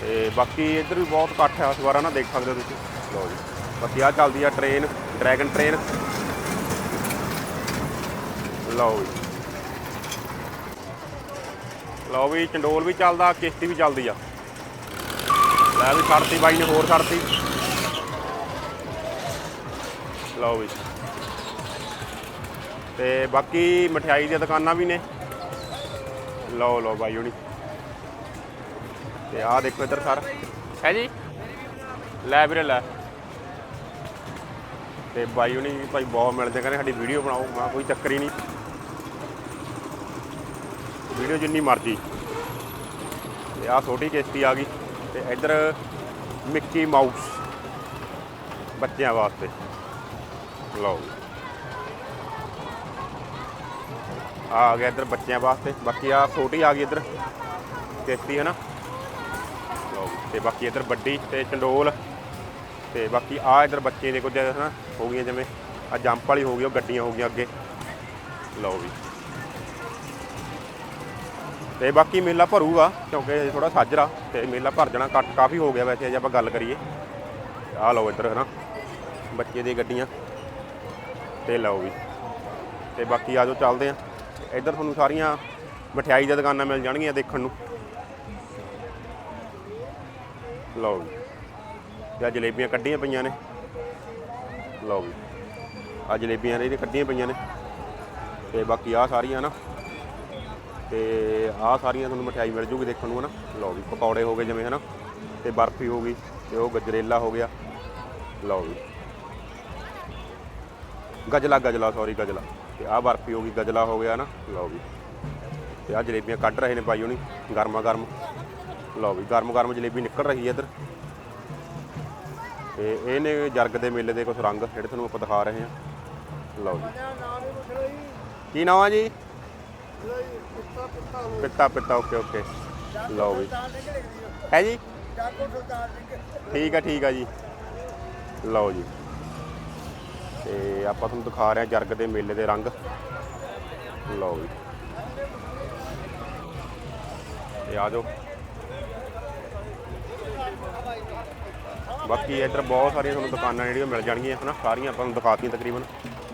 ਤੇ ਬਾਕੀ ਇੱਧਰ ਵੀ ਬਹੁਤ ਇਕੱਠ ਹੈ ਸਵਾਰਾ ਨਾ, ਦੇਖ ਸਕਦੇ ਹੋ ਤੁਸੀਂ। ਲਓ ਜੀ। ਬਾਕੀ ਆ ਚੱਲਦੀ ਆ ਟ੍ਰੇਨ ਡਰੈਗਨ ਟ੍ਰੇਨ ਲਓ ਜੀ ਲਓ ਵੀ ਚੰਡੋਲ ਵੀ ਚੱਲਦਾ, ਕਿਸ਼ਤੀ ਵੀ ਚੱਲਦੀ ਆ। ਲੈ ਵੀ ਛੱਡਤੀ ਬਾਈ ਨੇ ਹੋਰ ਛੱਡਤੀ। ਲਓ ਵੀ। ਤੇ ਬਾਕੀ ਮਠਿਆਈ ਦੀਆਂ ਦੁਕਾਨਾਂ ਵੀ ਨੇ। ਲਓ ਲਓ ਬਾਈ ਹੁਣੀ। ਤੇ ਆਹ ਦੇਖੋ ਇੱਧਰ ਸਰ। ਹੈ ਜੀ। ਲੈ ਵੀਰੇ ਲੈ। ਤੇ ਬਾਈ ਹੁਣੀ ਭਾਈ ਬਹੁਤ ਮਿਲਦੇ ਕਹਿੰਦੇ ਸਾਡੀ ਵੀਡੀਓ ਬਣਾਓ। ਮੈਂ ਕੋਈ ਚੱਕਰ ਹੀ ਨਹੀਂ। ਵੀਡੀਓ ਜਿੰਨੀ ਮਰਜ਼ੀ। ਤੇ ਆਹ ਛੋਟੀ ਕਿਸ਼ਤੀ ਆ ਗਈ। ਤੇ ਇੱਧਰ ਮਿੱਕੀ ਮਾਊਸ ਬੱਚਿਆਂ ਵਾਸਤੇ। ਲਓ ਜੀ। ਆ ਗਿਆ ਇੱਧਰ ਬੱਚਿਆਂ ਵਾਸਤੇ। ਬਾਕੀ ਆ ਛੋਟੀ ਆ ਗਈ ਇੱਧਰ। ਕਿਸ਼ਤੀ ਹੈ ਨਾ ਲਓ ਜੀ, ਤੇ ਬਾਕੀ ਇੱਧਰ ਵੱਡੀ ਤੇ ਚੰਡੋਲ। ਤੇ ਬਾਕੀ ਆ ਇੱਧਰ ਬੱਚੇ ਦੇ ਕੁਝ ਨਾ ਹੋ ਗਈਆਂ ਜਿਵੇਂ। ਆ ਜੰਪ ਵਾਲੀ ਹੋ ਗਈ ਉਹ ਗੱਡੀਆਂ ਹੋ ਗਈਆਂ ਅੱਗੇ। ਲਓ ਵੀ ਤੇ ਬਾਕੀ ਮੇਲਾ ਭਰੂਗਾ, ਕਿਉਂਕਿ ਥੋੜਾ ਸਾਜਰਾ, ਤੇ ਮੇਲਾ ਭਰ ਜਾਣਾ, ਕੱਟ ਕਾਫੀ ਹੋ ਗਿਆ ਵੈਸੇ, ਜੇ ਆਪਾਂ ਗੱਲ ਕਰੀਏ। ਆ ਲਓ ਇੱਧਰ, ਹਨਾ, ਬੱਚੇ ਦੀਆਂ ਗੱਡੀਆਂ। ਤੇ ਲਓ ਵੀ, ਤੇ ਬਾਕੀ ਆਜੋ ਚੱਲਦੇ ਆ। ਇੱਧਰ ਤੁਹਾਨੂੰ ਸਾਰੀਆਂ ਮਠਿਆਈ ਦੀਆਂ ਦੁਕਾਨਾਂ ਮਿਲ ਜਾਣਗੀਆਂ ਦੇਖਣ ਨੂੰ। ਲਓ ਜੀ ਜਾਂ ਜਲੇਬੀਆਂ ਕੱਢੀਆਂ ਪਈਆਂ ਨੇ। ਲਓ ਜੀ ਆ ਜਲੇਬੀਆਂ ਨੇ ਇਹਦੇ ਕੱਢੀਆਂ ਪਈਆਂ ਨੇ। ਤੇ ਬਾਕੀ ਆ ਸਾਰੀਆਂ ਨਾ ਤੇ ਆਹ ਸਾਰੀਆਂ ਤੁਹਾਨੂੰ ਮਠਿਆਈ ਮਿਲ ਜੂਗੀ ਦੇਖਣ ਨੂੰ ਹਨਾ। ਲਓ ਵੀ ਪਕੌੜੇ ਹੋ ਗਏ ਜਿਵੇਂ ਹਨਾ, ਤੇ ਬਰਫੀ ਹੋ ਗਈ, ਤੇ ਉਹ ਗਜਰੇਲਾ ਹੋ ਗਿਆ। ਲਓ ਵੀ ਗਜਲਾ ਗਜਲਾ ਸੌਰੀ ਗਜਲਾ। ਤੇ ਆਹ ਬਰਫੀ ਹੋ ਗਈ, ਗਜਲਾ ਹੋ ਗਿਆ ਨਾ ਲਓ ਵੀ ਤੇ ਆਹ ਜਲੇਬੀਆਂ ਕੱਢ ਰਹੇ ਨੇ ਭਾਈ ਹੁਣੀ, ਗਰਮਾ ਗਰਮ। ਲਓ ਵੀ ਗਰਮ ਗਰਮ ਜਲੇਬੀ ਨਿਕਲ ਰਹੀ ਹੈ ਇੱਧਰ। ਤੇ ਇਹ ਨੇ ਜਰਗ ਦੇ ਮੇਲੇ ਦੇ ਕੁਝ ਰੰਗ, ਜਿਹੜੇ ਤੁਹਾਨੂੰ ਆਪਾਂ ਦਿਖਾ ਰਹੇ ਹਾਂ। ਲਓ ਜੀ। ਕੀ ਨਾਮ ਆ ਜੀ? ਪਿੱਤਾ ਪਿੱਤਾ, ਓਕੇ ਓਕੇ। ਲਓ ਵੀ। ਹੈ ਜੀ? ਠੀਕ ਆ ਠੀਕ ਆ ਜੀ। ਲਓ ਜੀ। ਤੇ ਆਪਾਂ ਤੁਹਾਨੂੰ ਦਿਖਾ ਰਹੇ ਹਾਂ ਜਰਗ ਦੇ ਮੇਲੇ ਦੇ ਰੰਗ। ਲਓ ਵੀ। ਤੇ ਆ ਜਾਓ। ਬਾਕੀ ਇੱਧਰ ਬਹੁਤ ਸਾਰੀਆਂ ਤੁਹਾਨੂੰ ਦੁਕਾਨਾਂ ਜਿਹੜੀਆਂ ਮਿਲ ਜਾਣਗੀਆਂ, ਹਨਾ? ਸਾਰੀਆਂ ਆਪਾਂ ਨੂੰ ਦਿਖਾਤੀਆਂ ਤਕਰੀਬਨ।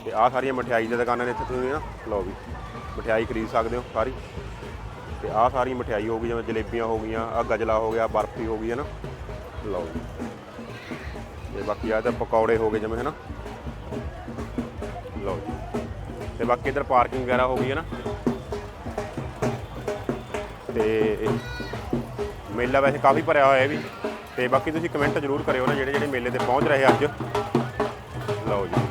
ਤੇ ਆਹ ਸਾਰੀਆਂ ਮਠਿਆਈ ਦੀਆਂ ਦੁਕਾਨਾਂ ਨੇ ਇੱਥੇ ਤੁਸੀਂ ਨਾ ਲਓ ਵੀ। ਮਠਿਆਈ ਖਰੀਦ ਸਕਦੇ ਹੋ ਸਾਰੀ। ਤੇ ਆਹ ਸਾਰੀ ਮਠਿਆਈ ਹੋ ਗਈ ਜਿਵੇਂ ਜਲੇਬੀਆਂ ਹੋ ਗਈਆਂ ਆ ਗਜਲਾ ਹੋ ਗਿਆ, ਬਰਫੀ ਹੋ ਗਈ, ਹੈ ਨਾ? ਲਓ ਜੀ। ਤੇ ਬਾਕੀ ਆ ਤਾਂ ਪਕੌੜੇ ਹੋ ਗਏ ਜਿਵੇਂ, ਹੈ ਨਾ? ਲਓ ਜੀ। ਤੇ ਬਾਕੀ ਇਧਰ ਪਾਰਕਿੰਗ ਵਗੈਰਾ ਹੋ ਗਈ, ਹੈ ਨਾ? ਤੇ ਮੇਲਾ ਵੈਸੇ ਕਾਫੀ ਭਰਿਆ ਹੋਇਆ ਹੈ ਵੀ। ਤੇ ਬਾਕੀ ਤੁਸੀਂ ਕਮੈਂਟ ਜ਼ਰੂਰ ਕਰਿਓ ਨਾ ਜਿਹੜੇ ਜਿਹੜੇ ਮੇਲੇ ਤੇ ਪਹੁੰਚ ਰਹੇ ਅੱਜ। ਲਓ ਜੀ।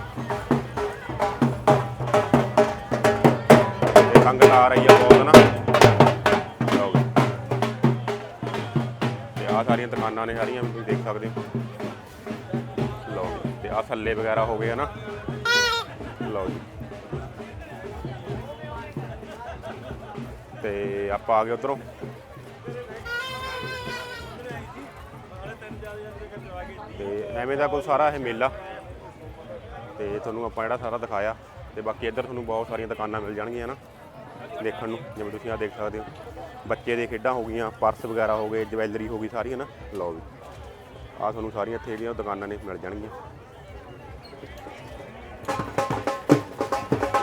ਨੇ ਸਾਰੀਆਂ ਤੁਸੀਂ ਦੇਖ ਸਕਦੇ ਹੋ। ਲਓ ਜੀ, ਤੇ ਆ ਥੱਲੇ ਵਗੈਰਾ ਹੋ ਗਏ ਆ ਲਓ ਜੀ। ਤੇ ਆਪਾਂ ਆ ਗਏ ਉਧਰੋਂ। ਤੇ ਐਵੇਂ ਦਾ ਕੋਈ ਸਾਰਾ ਇਹ ਮੇਲਾ। ਤੇ ਤੁਹਾਨੂੰ ਆਪਾਂ ਜਿਹੜਾ ਸਾਰਾ ਦਿਖਾਇਆ। ਤੇ ਬਾਕੀ ਇੱਧਰ ਤੁਹਾਨੂੰ ਬਹੁਤ ਸਾਰੀਆਂ ਦੁਕਾਨਾਂ ਮਿਲ ਜਾਣਗੀਆਂ ਨਾ, ਦੇਖਣ ਨੂੰ, ਜਿਵੇਂ ਤੁਸੀਂ ਆ ਦੇਖ ਸਕਦੇ ਹੋ। ਬੱਚੇ ਦੇ ਖੇਡਾਂ ਹੋ ਗਈਆਂ, ਪਰਸ ਵਗੈਰਾ ਹੋ ਗਏ, ਜਵੈਲਰੀ ਹੋ ਗਈ ਸਾਰੀਆਂ ਨਾ ਲਓ ਵੀ। ਆ ਤੁਹਾਨੂੰ ਸਾਰੀਆਂ ਇੱਥੇ ਜਿਹੜੀਆਂ ਦੁਕਾਨਾਂ ਨੇ, ਮਿਲ ਜਾਣਗੀਆਂ।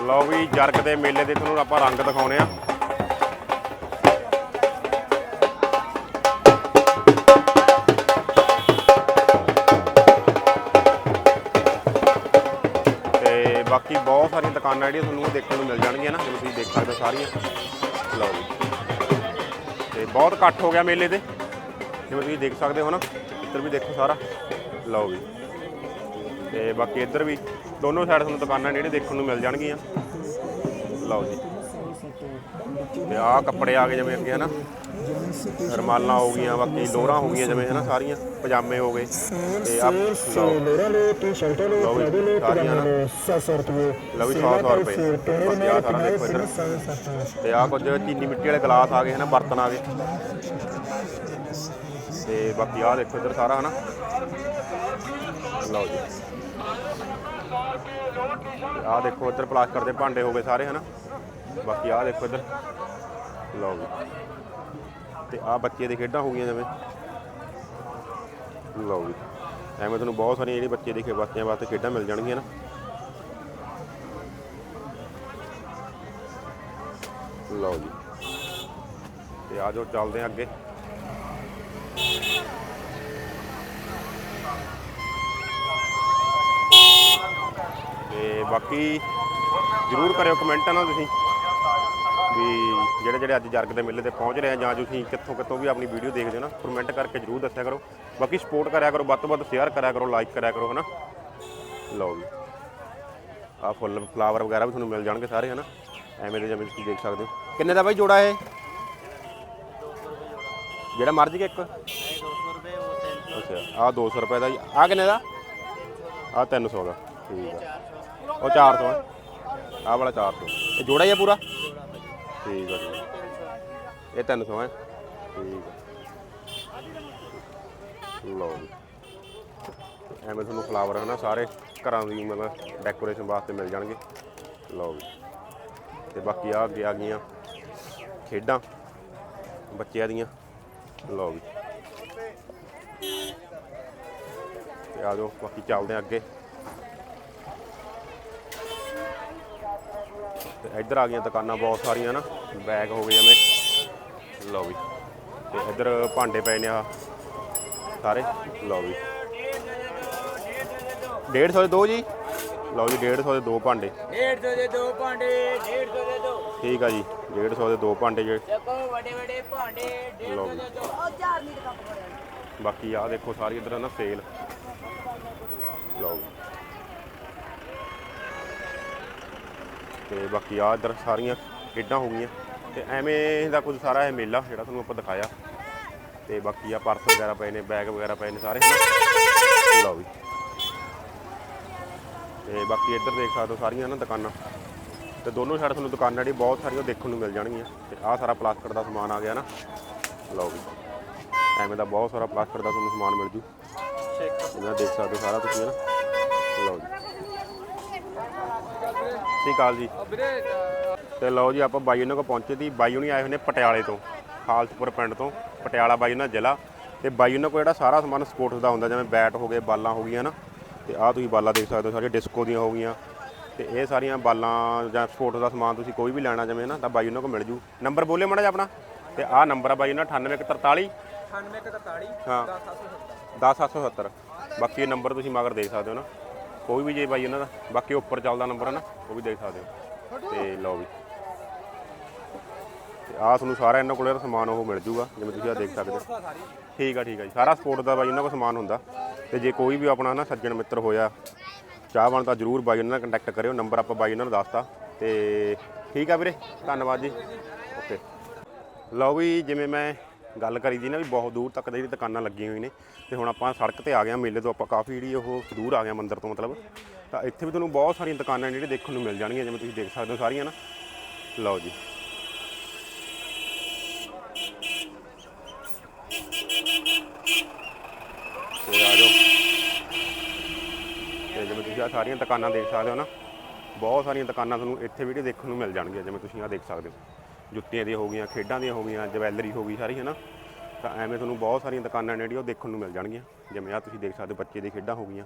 ਲਓ ਵੀ, ਜਰਗ ਦੇ ਮੇਲੇ ਦੇ ਤੁਹਾਨੂੰ ਆਪਾਂ ਰੰਗ ਦਿਖਾਉਣੇ ਆ। ਤੇ ਬਾਕੀ ਬਹੁਤ ਸਾਰੀਆਂ ਦੁਕਾਨਾਂ ਜਿਹੜੀਆਂ ਤੁਹਾਨੂੰ ਉਹ ਦੇਖਣ ਨੂੰ ਮਿਲ ਜਾਣਗੀਆਂ ਨਾ, ਜਿਵੇਂ ਤੁਸੀਂ ਦੇਖ ਸਕਦੇ ਹੋ ਸਾਰੀਆਂ। ਲਓ ਜੀ ਤੇ ਬਹੁਤ ਇਕੱਠ ਹੋ ਗਿਆ ਮੇਲੇ ਤੇ। ਜਿਵੇਂ ਤੁਸੀਂ ਦੇਖ ਸਕਦੇ ਹੋ ਨਾ, ਇੱਧਰ ਵੀ ਦੇਖੋ ਸਾਰਾ। ਲਓ ਵੀ। ਤੇ ਬਾਕੀ ਇੱਧਰ ਵੀ ਦੋਨੋਂ ਸਾਈਡ ਤੁਹਾਨੂੰ ਦੁਕਾਨਾਂ ਜਿਹੜੇ ਦੇਖਣ ਨੂੰ ਮਿਲ ਜਾਣਗੀਆਂ। ਲਓ ਜੀ। ਤੇ ਆਹ ਕੱਪੜੇ ਆ ਗਏ ਜਿਵੇਂ ਅੱਗੇ ਹਨਾ? ਰਮਾਲਾਂ ਹੋ ਗਈਆਂ ਬਾਕੀ ਲੋਰਾਂ ਹੋ ਗਈਆਂ ਜਿਵੇਂ ਹਨਾ ਸਾਰੀਆਂ ਪਜਾਮੇ ਹੋ ਗਏ। ਤੇ ਆ ਲੋਰਾਂ ਲੋ ਲੋ ਵੀ, ਪਲਾਜੋ ਲੋ ਸਾਰੀਆਂ ਨਾ। ਪਜਾਮੇ ਲੋ 700 ਰੁਪਏ। ਲਓ ਵੀ 100 100 ਰੁਪਏ। ਬਾਕੀ ਆਹ ਸਾਰਾ ਦੇਖੋ ਇੱਧਰ। ਤੇ ਆ ਕੁਝ ਚੀਨੀ ਮਿੱਟੀ ਵਾਲੇ ਗਲਾਸ ਆ ਗਏ ਹਨਾ ਬਰਤਨ ਆ ਗਏ ਤੇ ਬਾਕੀ ਆਹ ਦੇਖੋ ਇੱਧਰ ਸਾਰਾ ਹਨਾ? ਲਓ ਜੀ। ਦੇਖੋ ਇੱਧਰ ਪਲਾਸਟਿਕ ਦੇ ਭਾਂਡੇ ਹੋ ਗਏ ਸਾਰੇ ਹਨਾ? ਬਾਕੀ ਆਹ ਦੇਖੋ ਇੱਧਰ। ਲਓ ਜੀ। ਤੇ ਆਹ ਬੱਚੇ ਦੀ ਖੇਡਾਂ ਹੋ ਗਈਆਂ ਜਿਵੇਂ। ਲਓ ਜੀ। ਐਵੇਂ ਤੁਹਾਨੂੰ ਬਹੁਤ ਸਾਰੀਆਂ ਜਿਹੜੀ ਬੱਚੇ ਦੇ ਖੇ, ਬੱਚਿਆਂ ਵਾਸਤੇ ਖੇਡਾਂ ਮਿਲ ਜਾਣਗੀਆਂ ਨਾ। ਲਓ ਜੀ। ਤੇ ਆ ਜਾਓ, ਚੱਲਦੇ ਹਾਂ ਅੱਗੇ। ਤੇ ਬਾਕੀ ਜਰੂਰ ਕਰਿਓ ਕਮੈਂਟ ਨਾ ਤੁਸੀਂ। ਵੀ ਜਿਹੜੇ ਜਿਹੜੇ ਅੱਜ ਜਰਗ ਦੇ ਮੇਲੇ ਤੇ ਪਹੁੰਚ ਰਹੇ ਆ ਜਾਂ ਤੁਸੀਂ ਕਿੱਥੋਂ ਕਿੱਥੋਂ ਵੀ ਆਪਣੀ ਵੀਡੀਓ ਦੇਖਦੇ ਹੋ ਨਾ ਕਮੈਂਟ ਕਰਕੇ ਜਰੂਰ ਦੱਸਿਆ ਕਰੋ। ਬਾਕੀ ਸਪੋਰਟ ਕਰਿਆ ਕਰੋ, ਵੱਧ ਤੋਂ ਵੱਧ ਸ਼ੇਅਰ ਕਰਿਆ ਕਰੋ ਲਾਈਕ ਕਰਿਆ ਕਰੋ, ਹਨਾ? ਲਓ ਜੀ। ਆ ਫੁੱਲ ਫਲਾਵਰ ਵਗੈਰਾ ਵੀ ਤੁਹਾਨੂੰ ਮਿਲ ਜਾਣਗੇ ਸਾਰੇ, ਹਨਾ? ਐਵੇਂ ਦੇ ਜਿਵੇਂ ਤੁਸੀਂ ਦੇਖ ਸਕਦੇ ਹੋ। ਕਿੰਨੇ ਦਾ ਬਾਈ ਜੋੜਾ ਇਹ? ਜਿਹੜਾ ਮਰਜ਼ੀ ਕਿ ਇੱਕ? ਅੱਛਾ ਆ 200 ਰੁਪਏ ਦਾ ਜੀ। ਆ ਕਿੰਨੇ ਦਾ? ਆ 300 ਦਾ। ਠੀਕ ਆ। ਉਹ 400 ਆ। ਆਹ ਵਾਲਾ 400 ਇਹ ਜੋੜਾ ਹੀ ਆ ਪੂਰਾ? ਠੀਕ ਆ ਠੀਕ ਆ। ਇਹ 300 ਹੈ। ਠੀਕ ਆ। ਲਓ ਜੀ। ਐਵੇਂ ਤੁਹਾਨੂੰ ਫਲਾਵਰ ਹਨਾ, ਸਾਰੇ ਘਰਾਂ ਦੀ ਮਤਲਬ ਡੈਕੋਰੇਸ਼ਨ ਵਾਸਤੇ ਮਿਲ ਜਾਣਗੇ। ਲਓ ਜੀ। ਤੇ ਬਾਕੀ ਆ ਅੱਗੇ ਆ ਗਈਆਂ ਖੇਡਾਂ ਬੱਚਿਆਂ ਦੀਆਂ। ਲਓ ਜੀ। ਤੇ ਆ ਜਾਓ, ਬਾਕੀ ਚੱਲਦੇ ਆ ਅੱਗੇ। ਤੇ ਇੱਧਰ ਆ ਗਈਆਂ ਦੁਕਾਨਾਂ ਬਹੁਤ ਸਾਰੀਆਂ ਨਾ। ਬੈਗ ਹੋ ਗਏ ਜਿਵੇਂ ਲਓ ਵੀ। ਤੇ ਇੱਧਰ ਭਾਂਡੇ ਪਏ ਨੇ ਆ ਸਾਰੇ? ਲਓ ਵੀ। 150 ਦੇ ਦੋ ਜੀ। ਲਓ ਜੀ 150 ਦੇ ਦੋ ਭਾਂਡੇ। 150 ਦੇ ਦੋ ਭਾਂਡੇ 150 ਦੇ ਦੋ। ਠੀਕ ਆ ਜੀ 150 ਦੇ ਦੋ ਭਾਂਡੇ ਜਿਹੜੇ ਦੇਖੋ ਵੱਡੇ ਵੱਡੇ ਭਾਂਡੇ 150 ਲਓ ਦੇ ਦੋ। ਬਾਕੀ ਆ ਦੇਖੋ ਸਾਰੀ ਇਧਰ ਨਾ ਸੇਲ ਲਓ ਤੇ ਬਾਕੀ ਆ ਇਧਰ ਸਾਰੀਆਂ ਖੇਡਾਂ ਹੋ ਗਈਆਂ। ਤੇ ਐਵੇਂ ਦਾ ਕੁਝ ਸਾਰਾ ਇਹ ਮੇਲਾ ਜਿਹੜਾ ਤੁਹਾਨੂੰ ਆਪਾਂ ਦਿਖਾਇਆ। ਤੇ ਬਾਕੀ ਆ ਪਰਸ ਵਗੈਰਾ ਪਏ ਨੇ, ਬੈਗ ਵਗੈਰਾ ਪਏ ਨੇ ਸਾਰੇ। ਲਓ ਵੀ ਤੇ ਬਾਕੀ ਇੱਧਰ ਦੇਖ ਸਕਦੇ ਹੋ ਸਾਰੀਆਂ ਨਾ ਦੁਕਾਨਾਂ। ਤੇ ਦੋਨੋਂ ਸਾਈਡ ਤੁਹਾਨੂੰ ਦੁਕਾਨਾਂ ਜਿਹੜੀ ਬਹੁਤ ਸਾਰੀਆਂ ਦੇਖਣ ਨੂੰ ਮਿਲ ਜਾਣਗੀਆਂ। ਤੇ ਆਹ ਸਾਰਾ ਪਲਾਸਟਿਕ ਦਾ ਸਮਾਨ ਆ ਗਿਆ ਨਾ। ਲਓ ਵੀ ਐਵੇਂ ਦਾ ਬਹੁਤ ਸਾਰਾ ਪਲਾਸਟਿਕ ਦਾ ਤੁਹਾਨੂੰ ਸਮਾਨ ਮਿਲ ਜੂ। ਇਹਨਾਂ ਦੇਖ ਸਕਦੇ ਹੋ ਸਾਰਾ ਤੁਸੀਂ ਨਾ। ਲਓ ਜੀ। ਸਤਿ ਸ਼੍ਰੀ ਅਕਾਲ ਜੀ। ਤੇ ਲਓ ਜੀ, ਆਪਾਂ ਬਾਈ ਉਹਨਾਂ ਕੋਲ ਪਹੁੰਚੇ ਸੀ। ਬਾਈ ਹੁਣੀ ਆਏ ਹੋਏ ਨੇ ਪਟਿਆਲੇ ਤੋਂ, ਖਾਲਸਪੁਰ ਪਿੰਡ ਤੋਂ, ਪਟਿਆਲਾ ਬਾਈ ਉਹਨਾਂ ਜ਼ਿਲ੍ਹਾ। ਤੇ ਬਾਈ ਉਹਨਾਂ ਕੋਲ ਜਿਹੜਾ ਸਾਰਾ ਸਮਾਨ ਸਪੋਰਟਸ ਦਾ ਹੁੰਦਾ, ਜਿਵੇਂ ਬੈਟ ਹੋ ਗਏ, ਬਾਲਾਂ ਹੋ ਗਈਆਂ ਨਾ, ਤੇ ਆਹ ਤੁਸੀਂ ਬਾਲਾਂ ਦੇਖ ਸਕਦੇ ਹੋ, ਸਾਰੀਆਂ ਡਿਸਕੋ ਦੀਆਂ ਹੋ ਗਈਆਂ। ਤੇ ਇਹ ਸਾਰੀਆਂ ਬਾਲਾਂ ਜਾਂ ਸਪੋਰਟਸ ਦਾ ਸਮਾਨ ਤੁਸੀਂ ਕੋਈ ਵੀ ਲੈਣਾ ਜਿਵੇਂ ਨਾ, ਤਾਂ ਬਾਈ ਉਹਨਾਂ ਕੋਲ ਮਿਲ ਜੂ। ਨੰਬਰ ਬੋਲੇ ਮਾੜਾ ਜਿਹਾ ਆਪਣਾ। ਤੇ ਆਹ ਨੰਬਰ ਆ ਬਾਈ ਉਹਨਾਂ 9843 9843 ਹਾਂ। 10770 ਬਾਕੀ ਇਹ ਨੰਬਰ ਤੁਸੀਂ ਮਗਰ ਦੇਖ ਸਕਦੇ ਹੋ ਨਾ। ਕੋਈ ਵੀ ਜੇ ਬਾਈ ਉਹਨਾਂ ਦਾ, ਬਾਕੀ ਉੱਪਰ ਚੱਲਦਾ ਨੰਬਰ ਹੈ ਨਾ, ਉਹ ਵੀ ਦੇਖ ਸਕਦੇ ਹੋ। ਤੇ ਲਓ ਵੀ। ਤੇ ਆਹ ਤੁਹਾਨੂੰ ਸਾਰਾ ਇਹਨਾਂ ਕੋਲ ਸਮਾਨ ਉਹ ਮਿਲ ਜੂਗਾ, ਜਿਵੇਂ ਤੁਸੀਂ ਆ ਦੇਖ ਸਕਦੇ ਹੋ। ਠੀਕ ਆ ਠੀਕ ਆ ਜੀ। ਸਾਰਾ ਸਪੋਰਟ ਦਾ ਬਾਈ ਇਹਨਾਂ ਕੋਲ ਸਮਾਨ ਹੁੰਦਾ। ਤੇ ਜੇ ਕੋਈ ਵੀ ਆਪਣਾ ਨਾ ਸੱਜਣ ਮਿੱਤਰ ਹੋਇਆ, ਚਾਹਵਾਨ ਤਾਂ ਜਰੂਰ ਬਾਈ ਉਹਨਾਂ ਨਾਲ ਕੰਟੈਕਟ ਕਰਿਓ ਨੰਬਰ ਆਪਾਂ ਬਾਈ ਉਹਨਾਂ ਨੂੰ ਦੱਸਤਾ। ਤੇ ਠੀਕ ਆ ਵੀਰੇ, ਧੰਨਵਾਦ ਜੀ। ਓਕੇ ਲਓ ਵੀ ਜਿਵੇਂ ਮੈਂ ਗੱਲ ਕਰੀ ਦੀ ਨਾ ਵੀ ਬਹੁਤ ਦੂਰ ਤੱਕ ਜਿਹੜੀ ਦੁਕਾਨਾਂ ਲੱਗੀਆਂ ਹੋਈਆਂ ਨੇ, ਤੇ ਹੁਣ ਆਪਾਂ ਸੜਕ ਤੇ ਆ ਗਏ ਹਾਂ ਮੇਲੇ ਤੋਂ ਆਪਾਂ ਕਾਫੀ ਜਿਹੜੀ ਉਹ ਦੂਰ ਆ ਗਏ ਹਾਂ ਮੰਦਿਰ ਤੋਂ ਮਤਲਬ। ਤਾਂ ਇੱਥੇ ਵੀ ਤੁਹਾਨੂੰ ਬਹੁਤ ਸਾਰੀਆਂ ਦੁਕਾਨਾਂ ਜਿਹੜੀਆਂ ਦੇਖਣ ਨੂੰ ਮਿਲ ਜਾਣਗੀਆਂ, ਜਿਵੇਂ ਤੁਸੀਂ ਦੇਖ ਸਕਦੇ ਹੋ ਸਾਰੀਆਂ ਨਾ। ਲਓ ਜੀ। ਤੇ ਆ ਜਾਓ। ਤੇ ਜਿਵੇਂ ਤੁਸੀਂ ਆ ਸਾਰੀਆਂ ਦੁਕਾਨਾਂ ਦੇਖ ਸਕਦੇ ਹੋ ਨਾ, ਬਹੁਤ ਸਾਰੀਆਂ ਦੁਕਾਨਾਂ ਤੁਹਾਨੂੰ ਇੱਥੇ ਵੀ ਦੇਖਣ ਨੂੰ ਮਿਲ ਜਾਣਗੀਆਂ, ਜਿਵੇਂ ਤੁਸੀਂ ਆ ਦੇਖ ਸਕਦੇ ਹੋ। ਜੁੱਤੀਆਂ ਦੀਆਂ ਹੋ ਗਈਆਂ, ਖੇਡਾਂ ਦੀਆਂ ਹੋ ਗਈਆਂ, ਜਵੈਲਰੀ ਹੋ ਗਈ ਸਾਰੀ, ਹੈ ਨਾ? ਤਾਂ ਐਵੇਂ ਤੁਹਾਨੂੰ ਬਹੁਤ ਸਾਰੀਆਂ ਦੁਕਾਨਾਂ ਨੇ ਜਿਹੜੀਆਂ ਉਹ ਦੇਖਣ ਨੂੰ ਮਿਲ ਜਾਣਗੀਆਂ। ਜਿਵੇਂ ਆ ਤੁਸੀਂ ਦੇਖ ਸਕਦੇ ਹੋ, ਬੱਚੇ ਦੀ ਖੇਡਾਂ ਹੋ ਗਈਆਂ।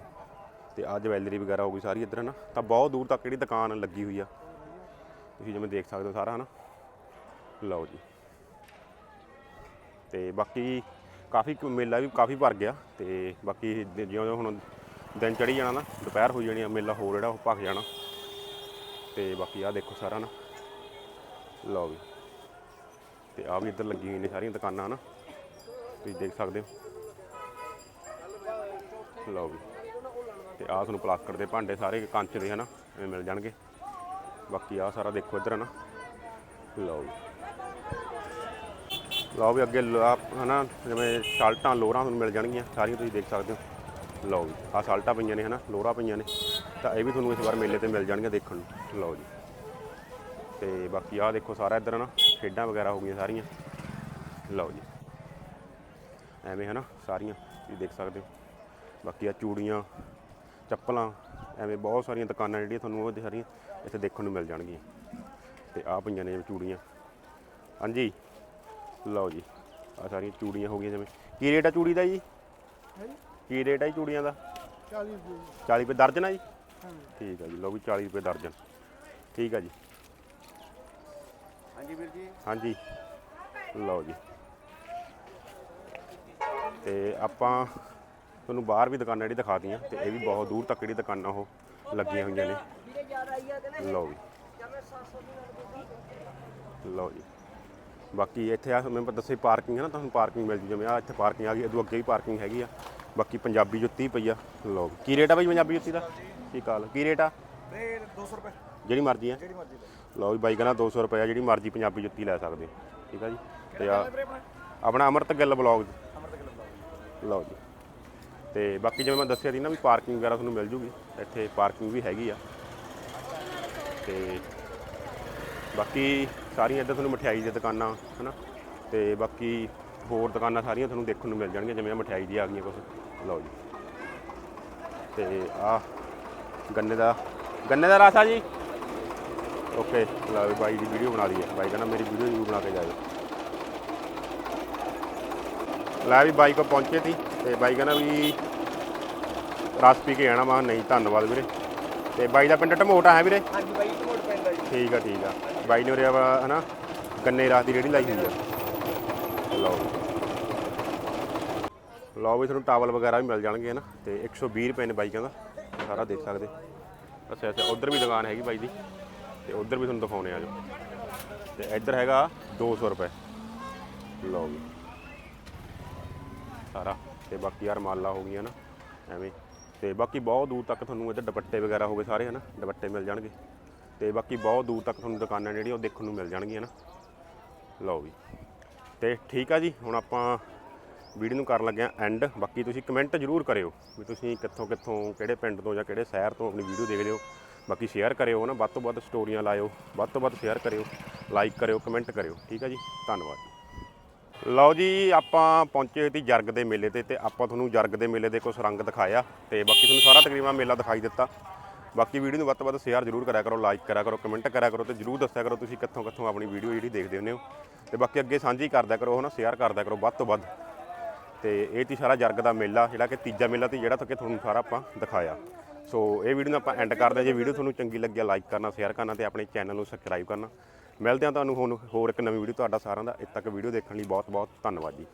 ਤੇ ਆ ਜਵੈਲਰੀ ਵਗੈਰਾ ਹੋ ਗਈ ਸਾਰੀ ਇੱਧਰ, ਹੈ ਨਾ? ਤਾਂ ਬਹੁਤ ਦੂਰ ਤੱਕ ਜਿਹੜੀ ਦੁਕਾਨ ਲੱਗੀ ਹੋਈ ਆ। ਤੁਸੀਂ ਜਿਵੇਂ ਦੇਖ ਸਕਦੇ ਹੋ ਸਾਰਾ, ਹੈ ਨਾ? ਲਓ ਜੀ। ਤੇ ਬਾਕੀ ਕਾਫੀ ਕੁ ਮੇਲਾ ਵੀ ਕਾਫੀ ਭਰ ਗਿਆ ਤੇ ਬਾਕੀ ਜਿਉਂ ਜਿਉਂ ਹੁਣ ਦਿਨ ਚੜੀ ਜਾਣਾ ਨਾ, ਦੁਪਹਿਰ ਹੋ ਜਾਣੀ ਆ, ਮੇਲਾ ਹੋਰ ਜਿਹੜਾ ਉਹ ਭਖ ਜਾਣਾ। ਤੇ ਬਾਕੀ ਆ ਦੇਖੋ ਸਾਰਾ ਨਾ। ਲਓ ਵੀ। ਤੇ ਆ ਵੀ ਇੱਧਰ ਲੱਗੀ ਹੋਈ ਨੇ ਸਾਰੀਆਂ ਦੁਕਾਨਾਂ ਨਾ। ਤੁਸੀਂ ਦੇਖ ਸਕਦੇ ਹੋ। ਲਓ ਵੀ। ਤੇ ਆ ਤੁਹਾਨੂੰ ਪਲਾਸਟਿਕ ਦੇ ਭਾਂਡੇ ਸਾਰੇ ਕੰਚ ਦੇ ਹਨਾ ਐਵੇਂ ਮਿਲ ਜਾਣਗੇ। ਬਾਕੀ ਆ ਸਾਰਾ ਦੇਖੋ ਇੱਧਰ ਨਾ। ਲਓ ਜੀ ਲਓ ਵੀ ਅੱਗੇ ਲਾ- ਹਨਾ, ਜਿਵੇਂ ਸ਼ਾਲਟਾਂ, ਲੋਰਾਂ ਤੁਹਾਨੂੰ ਮਿਲ ਜਾਣਗੀਆਂ, ਸਾਰੀਆਂ ਤੁਸੀਂ ਦੇਖ ਸਕਦੇ ਹੋ। ਲਓ ਜੀ, ਆਹ ਸ਼ਾਲਟਾਂ ਪਈਆਂ ਨੇ, ਹਨਾ, ਲੋਰਾਂ ਪਈਆਂ ਨੇ। ਤਾਂ ਇਹ ਵੀ ਤੁਹਾਨੂੰ ਇਸ ਵਾਰ ਮੇਲੇ ਤੇ ਮਿਲ ਜਾਣਗੀਆਂ ਦੇਖਣ ਨੂੰ। ਲਓ ਜੀ। ਤੇ ਬਾਕੀ ਆਹ ਦੇਖੋ ਸਾਰਾ ਇੱਧਰ ਨਾ ਖੇਡਾਂ ਵਗੈਰਾ ਹੋ ਗਈਆਂ ਸਾਰੀਆਂ। ਲਓ ਜੀ। ਐਵੇਂ, ਹਨਾ, ਸਾਰੀਆਂ ਤੁਸੀਂ ਦੇਖ ਸਕਦੇ ਹੋ। ਬਾਕੀ ਆ ਚੂੜੀਆਂ, ਚੱਪਲਾਂ, ਐਵੇਂ ਬਹੁਤ ਸਾਰੀਆਂ ਦੁਕਾਨਾਂ ਜਿਹੜੀਆਂ ਤੁਹਾਨੂੰ ਉਹ ਸਾਰੀਆਂ ਇੱਥੇ ਦੇਖਣ ਨੂੰ ਮਿਲ ਜਾਣਗੀਆਂ। ਤੇ ਆ ਪਈਆਂ ਨੇ ਚੂੜੀਆਂ। ਹਾਂਜੀ। ਲਓ ਜੀ ਆ ਸਾਰੀਆਂ ਚੂੜੀਆਂ ਹੋ ਗਈਆਂ ਜਿਵੇਂ। ਕੀ ਰੇਟ ਆ ਚੂੜੀ ਦਾ ਜੀ? ਕੀ ਰੇਟ ਆ ਜੀ ਚੂੜੀਆਂ ਦਾ? 40 ਰੁਪਏ 40 ਰੁਪਏ ਦਰਜਨ ਆ ਜੀ? ਠੀਕ ਆ ਜੀ ਲਓ ਵੀ 40 ਰੁਪਏ ਦਰਜਨ। ਠੀਕ ਆ ਜੀ। ਹਾਂਜੀ ਵੀਰ ਜੀ। ਹਾਂਜੀ। ਲਓ ਜੀ। ਤੇ ਆਪਾਂ ਤੁਹਾਨੂੰ ਬਾਹਰ ਵੀ ਦੁਕਾਨਾਂ ਜਿਹੜੀ ਦਿਖਾਤੀਆਂ ਤੇ ਇਹ ਵੀ ਬਹੁਤ ਦੂਰ ਤੱਕ ਜਿਹੜੀ ਦੁਕਾਨਾਂ ਉਹ ਲੱਗੀਆਂ ਹੋਈਆਂ ਨੇ। ਲਓ ਜੀ। ਲਓ ਜੀ। ਬਾਕੀ ਇੱਥੇ ਆ ਮੈਂ ਦੱਸੇ ਪਾਰਕਿੰਗ ਹੈ ਨਾ ਤੁਹਾਨੂੰ ਪਾਰਕਿੰਗ ਮਿਲ ਜੂ ਜਿਵੇਂ ਆ ਇੱਥੇ ਪਾਰਕਿੰਗ ਆ ਗਈ ਇਦੋਂ ਅੱਗੇ ਵੀ ਪਾਰਕਿੰਗ ਹੈਗੀ ਆ। ਬਾਕੀ ਪੰਜਾਬੀ ਜੁੱਤੀ ਪਈ ਆ ਜੀ। ਕੀ ਰੇਟ ਆ ਬਾਈ ਪੰਜਾਬੀ ਜੁੱਤੀ ਦਾ? ਠੀਕ ਆ ਕੀ ਰੇਟ ਆ? ਇਹ 200 ਰੁਪਏ। ਜਿਹੜੀ ਮਰਜ਼ੀ ਆ। ਜਿਹੜੀ ਮਰਜ਼ੀ ਲਓ। ਵੀ ਬਾਈ ਕਹਿੰਦਾ 200 ਰੁਪਏ ਆ ਜਿਹੜੀ ਮਰਜ਼ੀ ਪੰਜਾਬੀ ਜੁੱਤੀ ਲੈ ਸਕਦੇ। ਠੀਕ ਆ ਜੀ? ਤੇ ਆ ਆਪਣਾ? ਅਮਰਤ ਗਿੱਲ ਬਲੌਗ ਲਓ ਜੀ। ਤੇ ਬਾਕੀ ਜਿਵੇਂ ਮੈਂ ਦੱਸਿਆ ਸੀ ਨਾ ਵੀ ਪਾਰਕਿੰਗ ਵਗੈਰਾ ਤੁਹਾਨੂੰ ਮਿਲ ਜੂਗੀ ਇੱਥੇ ਪਾਰਕਿੰਗ ਵੀ ਹੈਗੀ ਆ। ਤੇ ਬਾਕੀ ਸਾਰੀਆਂ ਇੱਧਰ ਤੁਹਾਨੂੰ ਮਠਿਆਈ ਦੀਆਂ ਦੁਕਾਨਾਂ, ਹਨਾ? ਤੇ ਬਾਕੀ ਹੋਰ ਦੁਕਾਨਾਂ ਸਾਰੀਆਂ ਤੁਹਾਨੂੰ ਦੇਖਣ ਨੂੰ ਮਿਲ ਜਾਣਗੀਆਂ, ਜਿਵੇਂ ਮਠਿਆਈ ਦੀ ਆ ਗਈਆਂ ਕੁਝ ਲਓ ਜੀ। ਤੇ ਆ ਗੰਨੇ ਦਾ ਗੰਨੇ ਦਾ ਰਸ ਆ ਜੀ? ਓਕੇ, ਲਓ ਵੀ ਬਾਈ ਦੀ ਵੀਡੀਓ ਬਣਾ ਲਈ ਹੈ ਬਾਈ ਕਹਿੰਦਾ ਮੇਰੀ ਵੀਡੀਓ ਜ਼ਰੂਰ ਬਣਾ ਕੇ ਜਾਇਓ। ਲੈ ਵੀ ਬਾਈ ਕੋ ਪਹੁੰਚੇ ਸੀ ਤੇ ਬਾਈ ਕਹਿੰਦਾ ਵੀ ਰਸ ਪੀ ਕੇ ਆਣਾ ਮਾ ਨਹੀਂ, ਧੰਨਵਾਦ ਵੀਰੇ। ਤੇ ਬਾਈ ਦਾ ਪਿੰਡ ਢਮੋਟਾ ਹੈ ਵੀਰੇ? ਹਾਂਜੀ ਬਾਈ ਠੀਕ ਆ ਠੀਕ ਆ। ਬਾਈ ਨੇ ਉਰੇ ਵਾ, ਹਨਾ, ਗੰਨੇ ਰਾਤ ਦੀ ਰੇੜੀ ਲਾਈ ਹੋਈ ਆ। ਲਓ ਵੀ। ਲਓ ਵੀ ਤੁਹਾਨੂੰ ਟਾਵਲ ਵਗੈਰਾ ਵੀ ਮਿਲ ਜਾਣਗੇ, ਹਨਾ। ਤੇ 120 ਰੁਪਏ ਨੇ ਬਾਈ ਕਹਿੰਦਾ, ਸਾਰਾ ਦੇਖ ਸਕਦੇ। ਅੱਛਾ ਅੱਛਾ, ਉਧਰ ਵੀ ਦੁਕਾਨ ਹੈਗੀ ਬਾਈ ਦੀ। ਤੇ ਉਧਰ ਵੀ ਤੁਹਾਨੂੰ ਦਿਖਾਉਣੇ ਆ ਜੋ ਤੇ ਇੱਧਰ ਹੈਗਾ 200 ਰੁਪਏ। ਲਓ ਵੀ ਸਾਰਾ। ਤੇ ਬਾਕੀ ਯਾਰ ਮਾਲਾ ਹੋ ਗਈਆਂ ਨਾ ਐਵੇਂ। ਤੇ ਬਾਕੀ ਬਹੁਤ ਦੂਰ ਤੱਕ ਤੁਹਾਨੂੰ ਇੱਧਰ ਦੁਪੱਟੇ ਵਗੈਰਾ ਹੋ ਗਏ ਸਾਰੇ, ਹਨਾ। ਦੁਪੱਟੇ ਮਿਲ ਜਾਣਗੇ। ਤੇ ਬਾਕੀ ਬਹੁਤ ਦੂਰ ਤੱਕ ਤੁਹਾਨੂੰ ਦੁਕਾਨਾਂ ਜਿਹੜੀਆਂ ਉਹ ਦੇਖਣ ਨੂੰ ਮਿਲ ਜਾਣਗੀਆਂ ਨਾ। ਲਓ ਵੀ। ਤੇ ਠੀਕ ਆ ਜੀ, ਹੁਣ ਆਪਾਂ ਵੀਡੀਓ ਨੂੰ ਕਰਨ ਲੱਗਿਆ ਐਂਡ ਬਾਕੀ ਤੁਸੀਂ ਕਮੈਂਟ ਜ਼ਰੂਰ ਕਰਿਓ ਵੀ ਤੁਸੀਂ ਕਿੱਥੋਂ ਕਿੱਥੋਂ, ਕਿਹੜੇ ਪਿੰਡ ਤੋਂ ਜਾਂ ਕਿਹੜੇ ਸ਼ਹਿਰ ਤੋਂ ਆਪਣੀ ਵੀਡੀਓ ਦੇਖਦੇ ਹੋ ਬਾਕੀ ਸ਼ੇਅਰ ਕਰਿਓ ਨਾ, ਵੱਧ ਤੋਂ ਵੱਧ ਸਟੋਰੀਆਂ ਲਾਇਓ, ਵੱਧ ਤੋਂ ਵੱਧ ਸ਼ੇਅਰ ਕਰਿਓ ਲਾਈਕ ਕਰਿਓ ਕਮੈਂਟ ਕਰਿਓ। ਠੀਕ ਆ ਜੀ, ਧੰਨਵਾਦ। ਲਓ ਜੀ, ਆਪਾਂ ਪਹੁੰਚੇ ਹੋਏ ਸੀ ਜਰਗ ਦੇ ਮੇਲੇ ਤੇ ਤੇ ਆਪਾਂ ਤੁਹਾਨੂੰ ਜਰਗ ਦੇ ਮੇਲੇ ਦੇ ਕੁਝ ਰੰਗ ਦਿਖਾਇਆ ਤੇ ਬਾਕੀ ਤੁਹਾਨੂੰ ਸਾਰਾ ਤਕਰੀਬਨ ਮੇਲਾ ਦਿਖਾਈ ਦਿੱਤਾ। ਬਾਕੀ ਵੀਡੀਓ ਨੂੰ ਵੱਧ ਤੋਂ ਵੱਧ ਸ਼ੇਅਰ ਜ਼ਰੂਰ ਕਰਿਆ ਕਰੋ ਲਾਈਕ ਕਰਿਆ ਕਰੋ ਕਮੈਂਟ ਕਰਿਆ ਕਰੋ ਤੇ ਜ਼ਰੂਰ ਦੱਸਿਆ ਕਰੋ ਤੁਸੀਂ ਕਿੱਥੋਂ ਕਿੱਥੋਂ ਆਪਣੀ ਵੀਡੀਓ ਜਿਹੜੀ ਦੇਖਦੇ ਹੁੰਦੇ ਹੋ। ਤੇ ਬਾਕੀ ਅੱਗੇ ਸਾਂਝੀ ਕਰਦਿਆ ਕਰੋ, ਹਨਾ ਸ਼ੇਅਰ ਕਰਦਿਆ ਕਰੋ ਵੱਧ ਤੋਂ ਵੱਧ। ਤੇ ਇਹ ਤੀ ਸਾਰਾ ਜਰਗ ਦਾ ਮੇਲਾ, ਜਿਹੜਾ ਕਿ ਤੀਜਾ ਮੇਲਾ ਤੇ ਜਿਹੜਾ ਤੱਕ ਤੁਹਾਨੂੰ ਸਾਰਾ ਆਪਾਂ ਦਿਖਾਇਆ। ਸੋ ਇਹ ਵੀਡੀਓ ਨੂੰ ਆਪਾਂ ਐਂਡ ਕਰਦੇ ਹਾਂ। ਜੇ ਵੀਡੀਓ ਤੁਹਾਨੂੰ ਚੰਗੀ ਲੱਗਿਆ ਲਾਈਕ ਕਰਨਾ ਸ਼ੇਅਰ ਕਰਨਾ ਤੇ ਆਪਣੇ ਚੈਨਲ ਨੂੰ ਸਬਸਕ੍ਰਾਈਬ ਕਰਨਾ। ਮਿਲਦੇ ਹਾਂ ਤੁਹਾਨੂੰ ਹੁਣ ਹੋਰ ਇੱਕ ਨਵੀਂ ਵੀਡੀਓ ਤੁਹਾਡਾ ਸਾਰਿਆਂ ਦਾ। ਇੱਥੇ ਤੱਕ ਵੀਡੀਓ ਦੇਖਣ ਲਈ ਬਹੁਤ ਬਹੁਤ ਧੰਨਵਾਦ ਜੀ।